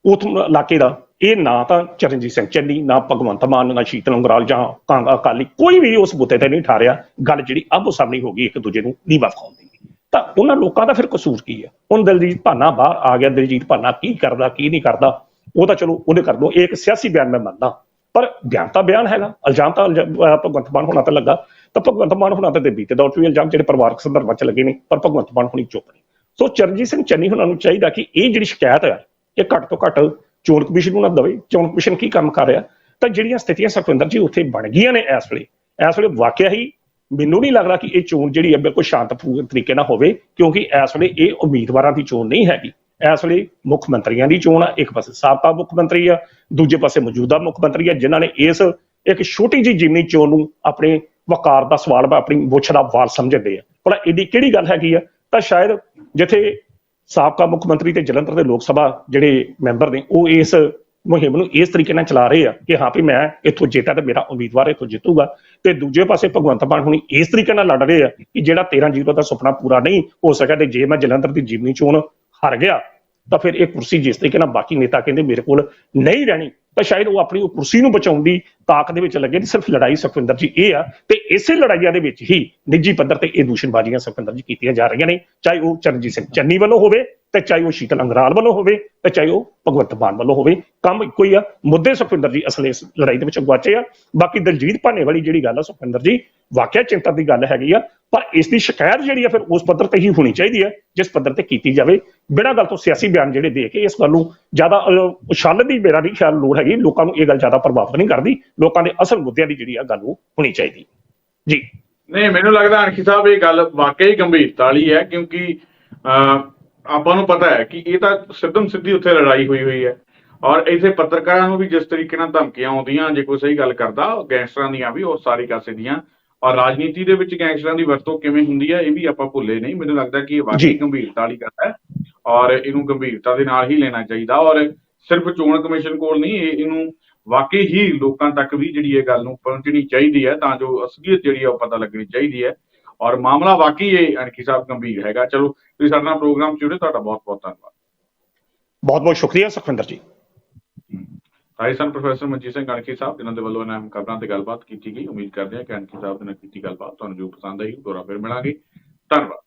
ਉਥੋਂ ਇਲਾਕੇ ਦਾ, ਇਹ ਨਾ ਤਾਂ ਚਰਨਜੀਤ ਸਿੰਘ ਚੰਨੀ, ਨਾ ਭਗਵੰਤ ਮਾਨ, ਨਾ ਸ਼ੀਤਲ ਅੰਗਰਾਲ ਜਾਂ ਕਾਂਗਾ ਅਕਾਲੀ, ਕੋਈ ਵੀ ਉਸ ਮੁੱਦੇ ਤੇ ਨਹੀਂ ਠਾਰਿਆ। ਗੱਲ ਜਿਹੜੀ ਆਬੋ ਸਾਹਮਣੇ ਹੋ ਗਈ, ਇੱਕ ਦੂਜੇ ਨੂੰ ਨੀਵਾ ਵਿਖਾਉਣ ਦੀ। ਤਾਂ ਉਹਨਾਂ ਲੋਕਾਂ ਦਾ ਫਿਰ ਕਸੂਰ ਕੀ ਹੈ ਹੁਣ ਦਲਜੀਤ ਭਾਨਾ ਬਾਹਰ ਆ ਗਿਆ, ਦਲਜੀਤ ਭਾਨਾ ਕੀ ਕਰਦਾ, ਕੀ ਨਹੀਂ ਕਰਦਾ? ਉਹ ਤਾਂ ਚਲੋ ਉਹਨੇ ਕਰ ਦੋ, ਇਹ ਇੱਕ ਸਿਆਸੀ ਬਿਆਨ ਮੈਂ ਮੰਨਦਾ। ਪਰ ਬਿਆਨ ਤਾਂ ਬਿਆਨ ਹੈਗਾ, ਇਲਜ਼ਾਮ ਤਾਂ ਭਗਵੰਤ ਮਾਨ ਹੋਣਾ ਤੇ ਲੱਗਾ, ਤਾਂ ਭਗਵੰਤ ਮਾਨ ਹੋਣਾ ਤੇ ਬੀਤੇ ਦੌਰ 'ਚ ਵੀ ਇਲਜ਼ਾਮ ਜਿਹੜੇ ਪਰਿਵਾਰਕ ਸੰਦਰਭਾਂ 'ਚ ਲੱਗੇ ਨੇ, ਪਰ ਭਗਵੰਤ ਮਾਨ ਹੋਣੀ ਚੁੱਪ ਨੇ। ਸੋ ਚਰਨਜੀਤ ਸਿੰਘ ਚੰਨੀ ਹੋਣਾ ਨੂੰ ਚਾਹੀਦਾ ਕਿ ਇਹ ਜਿਹੜੀ ਸ਼ਿਕਾਇਤ ਹੈ ਇਹ ਘੱਟ ਤੋਂ ਘੱਟ ਚੋਣ ਕਮਿਸ਼ਨ ਨੂੰ ਨਾ ਦਵੇ। ਚੋਣ ਕਮਿਸ਼ਨ ਕੀ ਕੰਮ ਕਰ ਰਿਹਾ? ਤਾਂ ਜਿਹੜੀਆਂ ਸਥਿਤੀਆਂ ਸੁਖਵਿੰਦਰ ਜੀ ਉੱਥੇ ਬਣ ਗਈਆਂ ਨੇ ਇਸ ਵੇਲੇ ਇਸ ਵੇਲੇ ਵਾਕਿਆ ਹੀ ਮੈਨੂੰ ਨਹੀਂ ਲੱਗਦਾ ਕਿ ਇਹ ਚੋਣ ਜਿਹੜੀ ਹੈ ਬਿਲਕੁਲ ਸ਼ਾਂਤਪੂਰਨ ਤਰੀਕੇ ਨਾਲ ਹੋਵੇ, ਕਿਉਂਕਿ ਇਸ ਵੇਲੇ ਇਹ ਉਮੀਦਵਾਰਾਂ ਦੀ ਚੋਣ ਨਹੀਂ ਹੈਗੀ। ਇਸ ਵੇਲੇ ਮੁੱਖ ਮੰਤਰੀਆਂ ਦੀ ਚੋਣ ਆ। ਇੱਕ ਪਾਸੇ ਸਾਬਕਾ ਮੁੱਖ ਮੰਤਰੀ ਆ, ਦੂਜੇ ਪਾਸੇ ਮੌਜੂਦਾ ਮੁੱਖ ਮੰਤਰੀ ਆ, ਜਿਨ੍ਹਾਂ ਨੇ ਇਸ ਇੱਕ ਛੋਟੀ ਜਿਹੀ ਜਿਮਨੀ ਚੋਣ ਨੂੰ ਆਪਣੇ ਵਕਾਰ ਦਾ ਸਵਾਲ ਵਾ, ਆਪਣੀ ਮੁੱਛ ਦਾ ਵਾਲ ਸਮਝਦੇ ਆ। ਭਲਾ ਇਹਦੀ ਕਿਹੜੀ ਗੱਲ ਹੈਗੀ ਆ? ਤਾਂ ਸ਼ਾਇਦ ਜਿੱਥੇ ਸਾਬਕਾ ਮੁੱਖ ਮੰਤਰੀ ਤੇ ਜਲੰਧਰ ਦੇ ਲੋਕ ਸਭਾ ਜਿਹੜੇ ਮੈਂਬਰ ਨੇ, ਉਹ ਇਸ ਮੁਹਿੰਮ ਨੂੰ ਇਸ ਤਰੀਕੇ ਨਾਲ ਚਲਾ ਰਹੇ ਆ ਕਿ ਹਾਂ ਵੀ ਮੈਂ ਇੱਥੋਂ ਜਿੱਤਾਂ ਤੇ ਮੇਰਾ ਉਮੀਦਵਾਰ ਇੱਥੋਂ ਜਿੱਤੂਗਾ। ਤੇ ਦੂਜੇ ਪਾਸੇ ਭਗਵੰਤ ਮਾਨ ਹੁਣੀ ਇਸ ਤਰੀਕੇ ਨਾਲ ਲੜ ਰਹੇ ਆ ਕਿ ਜਿਹੜਾ 13 ਜ਼ੀਰੋ ਦਾ ਸੁਪਨਾ ਪੂਰਾ ਨਹੀਂ ਹੋ ਸਕਿਆ ਤੇ ਜੇ ਮੈਂ ਜਲੰਧਰ ਦੀ ਜਿਮਨੀ ਚੋਣ ਹਾਰ ਗਿਆ, ਤਾਂ ਫਿਰ ਇਹ ਕੁਰਸੀ ਜਿਸ ਤਰੀਕੇ ਨਾਲ ਬਾਕੀ ਨੇਤਾ ਕਹਿੰਦੇ ਮੇਰੇ ਕੋਲ ਨਹੀਂ ਰਹਿਣੀ, ਤਾਂ ਸ਼ਾਇਦ ਉਹ ਆਪਣੀ ਉਹ ਕੁਰਸੀ ਨੂੰ ਬਚਾਉਣ ਦੀ ਤਾਕ ਦੇ ਵਿੱਚ ਲੱਗੇ ਨੇ ਸਿਰਫ ਲੜਾਈ ਸੁਖਵਿੰਦਰ ਜੀ ਇਹ ਆ ਤੇ ਇਸੇ ਲੜਾਈਆਂ ਦੇ ਵਿੱਚ ਹੀ ਨਿੱਜੀ ਪੱਧਰ ਤੇ ਇਹ ਦੂਸ਼ਣਬਾਜ਼ੀਆਂ ਸੁਖਵਿੰਦਰ ਜੀ ਕੀਤੀਆਂ ਜਾ ਰਹੀਆਂ ਨੇ, ਚਾਹੇ ਉਹ ਚਰਨਜੀਤ ਸਿੰਘ ਚੰਨੀ ਵੱਲੋਂ ਹੋਵੇ ਤੇ ਚਾਹੇ ਉਹ ਸ਼ੀਤਲ ਅੰਗਰਾਲ ਵੱਲੋਂ ਹੋਵੇ ਤੇ ਚਾਹੇ ਉਹ ਭਗਵੰਤ ਮਾਨ ਵੱਲੋਂ ਹੋਵੇ, ਕੰਮ ਇੱਕੋ ਹੀ ਆ, ਮੁੱਦੇ ਸੁਖਵਿੰਦਰ ਜੀ ਅਸਲ ਇਸ ਲੜਾਈ ਦੇ ਵਿੱਚ ਗਵਾਚੇ ਆ, ਬਾਕੀ ਦਲਜੀਤ ਭਾਨੇ ਵਾਲੀ ਜਿਹੜੀ ਗੱਲ ਆ ਸੁਖਵਿੰਦਰ ਜੀ, ਵਾਕਿਆ ਚਿੰਤਾ ਦੀ ਗੱਲ ਹੈਗੀ ਆ ਪਰ ਇਸ ਦੀ ਸ਼ਿਕਾਇਤ ਜਿਹੜੀ ਆ ਫਿਰ ਉਸ ਪੱਧਰ ਤੇ ਹੀ ਹੋਣੀ ਚਾਹੀਦੀ ਹੈ ਜਿਸ ਪੱਧਰ ਤੇ ਕੀਤੀ ਜਾਵੇ। ਬਿਨਾਂ ਗੱਲ ਤੋਂ ਸਿਆਸੀ ਬਿਆਨ ਜਿਹੜੇ ਦੇ ਕੇ ਇਸ ਗੱਲ ਨੂੰ ਜ਼ਿਆਦਾ ਅਹ, ਦੀ ਮੇਰਾ ਨਹੀਂ ਖਿਆਲ ਲੋੜ ਹੈਗੀ। ਲੋਕਾਂ ਨੂੰ ਇਹ ਗੱਲ ਜ਼ਿਆਦਾ ਪ੍ਰਭਾਵਿਤ ਨਹੀਂ ਕਰਦੀ। ਲੋਕਾਂ ਦੇ ਅਸਲ ਮੁੱਦਿਆਂ ਦੀ ਜਿਹੜੀ ਆ ਗੱਲ ਉਹ ਹੋਣੀ ਚਾਹੀਦੀ। ਜੀ। ਨਹੀਂ ਮੈਨੂੰ ਲੱਗਦਾ ਅਣਖੀ ਸਾਹਿਬ ਇਹ ਗੱਲ ਵਾਕਈ ਗੰਭੀਰਤਾ ਵਾਲੀ ਹੈ ਕਿਉਂਕਿ ਅਹ, ਆਪਾਂ ਨੂੰ ਪਤਾ ਹੈ ਕਿ ਇਹ ਤਾਂ ਸਿੱਧਮ ਸਿੱਧੀ ਉੱਥੇ ਲੜਾਈ ਹੋਈ ਹੋਈ ਹੈ। ਔਰ ਇਥੇ ਪੱਤਰਕਾਰਾਂ ਨੂੰ ਵੀ ਜਿਸ ਤਰੀਕੇ ਨਾਲ ਧਮਕੀਆਂ ਆਉਂਦੀਆਂ ਜੇ ਕੋਈ ਸਹੀ ਗੱਲ ਕਰਦਾ ਗੈਂਗਸਟਰਾਂ ਦੀਆਂ ਵੀ ਉਹ ਸਾਰੀ ਕਾਸੇ ਦੀਆਂ ਔਰ ਰਾਜਨੀਤੀ ਦੇ ਵਿੱਚ ਗੈਂਗਸਟਰਾਂ ਦੀ ਵਰਤੋਂ ਕਿਵੇਂ ਹੁੰਦੀ ਹੈ ਇਹ ਵੀ ਆਪਾਂ ਭੁੱਲੇ ਨਹੀਂ। ਮੈਨੂੰ ਲੱਗਦਾ ਕਿ ਇਹ ਵਾਕਈ। ਗੰਭੀਰਤਾ ਵਾਲੀ ਗੱਲ ਹੈ ਔਰ ਇਹਨੂੰ ਗੰਭੀਰਤਾ ਦੇ ਨਾਲ ਹੀ ਲੈਣਾ ਚਾਹੀਦਾ ਔਰ ਸਿਰਫ ਚੋਣ ਕਮਿਸ਼ਨ ਕੋਲ ਨਹੀਂ ਇਹ ਇਹਨੂੰ ਵਾਕਈ ਹੀ ਲੋਕਾਂ ਤੱਕ ਵੀ ਜਿਹੜੀ ਇਹ ਗੱਲ ਨੂੰ ਪਹੁੰਚਣੀ ਚਾਹੀਦੀ ਹੈ ਤਾਂ ਜੋ ਅਸਲੀਅਤ ਜਿਹੜੀ ਹੈ ਉਹ ਪਤਾ ਲੱਗਣੀ ਚਾਹੀਦੀ ਹੈ। ਔਰ ਮਾਮਲਾ ਵਾਕਈ ਇਹ ਅਣਖੀ ਸਾਹਿਬ ਗੰਭੀਰ ਹੈਗਾ। ਚਲੋ ਤੁਸੀਂ ਸਾਡੇ ਨਾਲ ਪ੍ਰੋਗਰਾਮ ਜੁੜੇ ਤੁਹਾਡਾ ਬਹੁਤ ਬਹੁਤ ਧੰਨਵਾਦ। ਬਹੁਤ ਬਹੁਤ ਸ਼ੁਕਰੀਆ ਸੁਖਵਿੰਦਰ ਜੀ। ਸਾਈ ਸਨ ਪ੍ਰੋਫੈਸਰ ਮਨਜੀਤ ਸਿੰਘ ਅਣਖੀ ਸਾਹਿਬ ਜਿਨ੍ਹਾਂ ਦੇ ਵੱਲੋਂ ਇਹਨਾਂ ਖਬਰਾਂ ਤੇ ਗੱਲਬਾਤ ਕੀਤੀ ਗਈ ਉਮੀਦ ਕਰਦੇ ਹਾਂ ਕਿ ਅਣਖੀ ਸਾਹਿਬ ਦੇ ਨਾਲ ਕੀਤੀ ਗੱਲਬਾਤ ਤੁਹਾਨੂੰ ਜੋ ਪਸੰਦ ਆਈ ਦੁਬਾਰਾ ਫਿਰ ਮਿਲਾਂਗੇ ਧੰਨਵਾਦ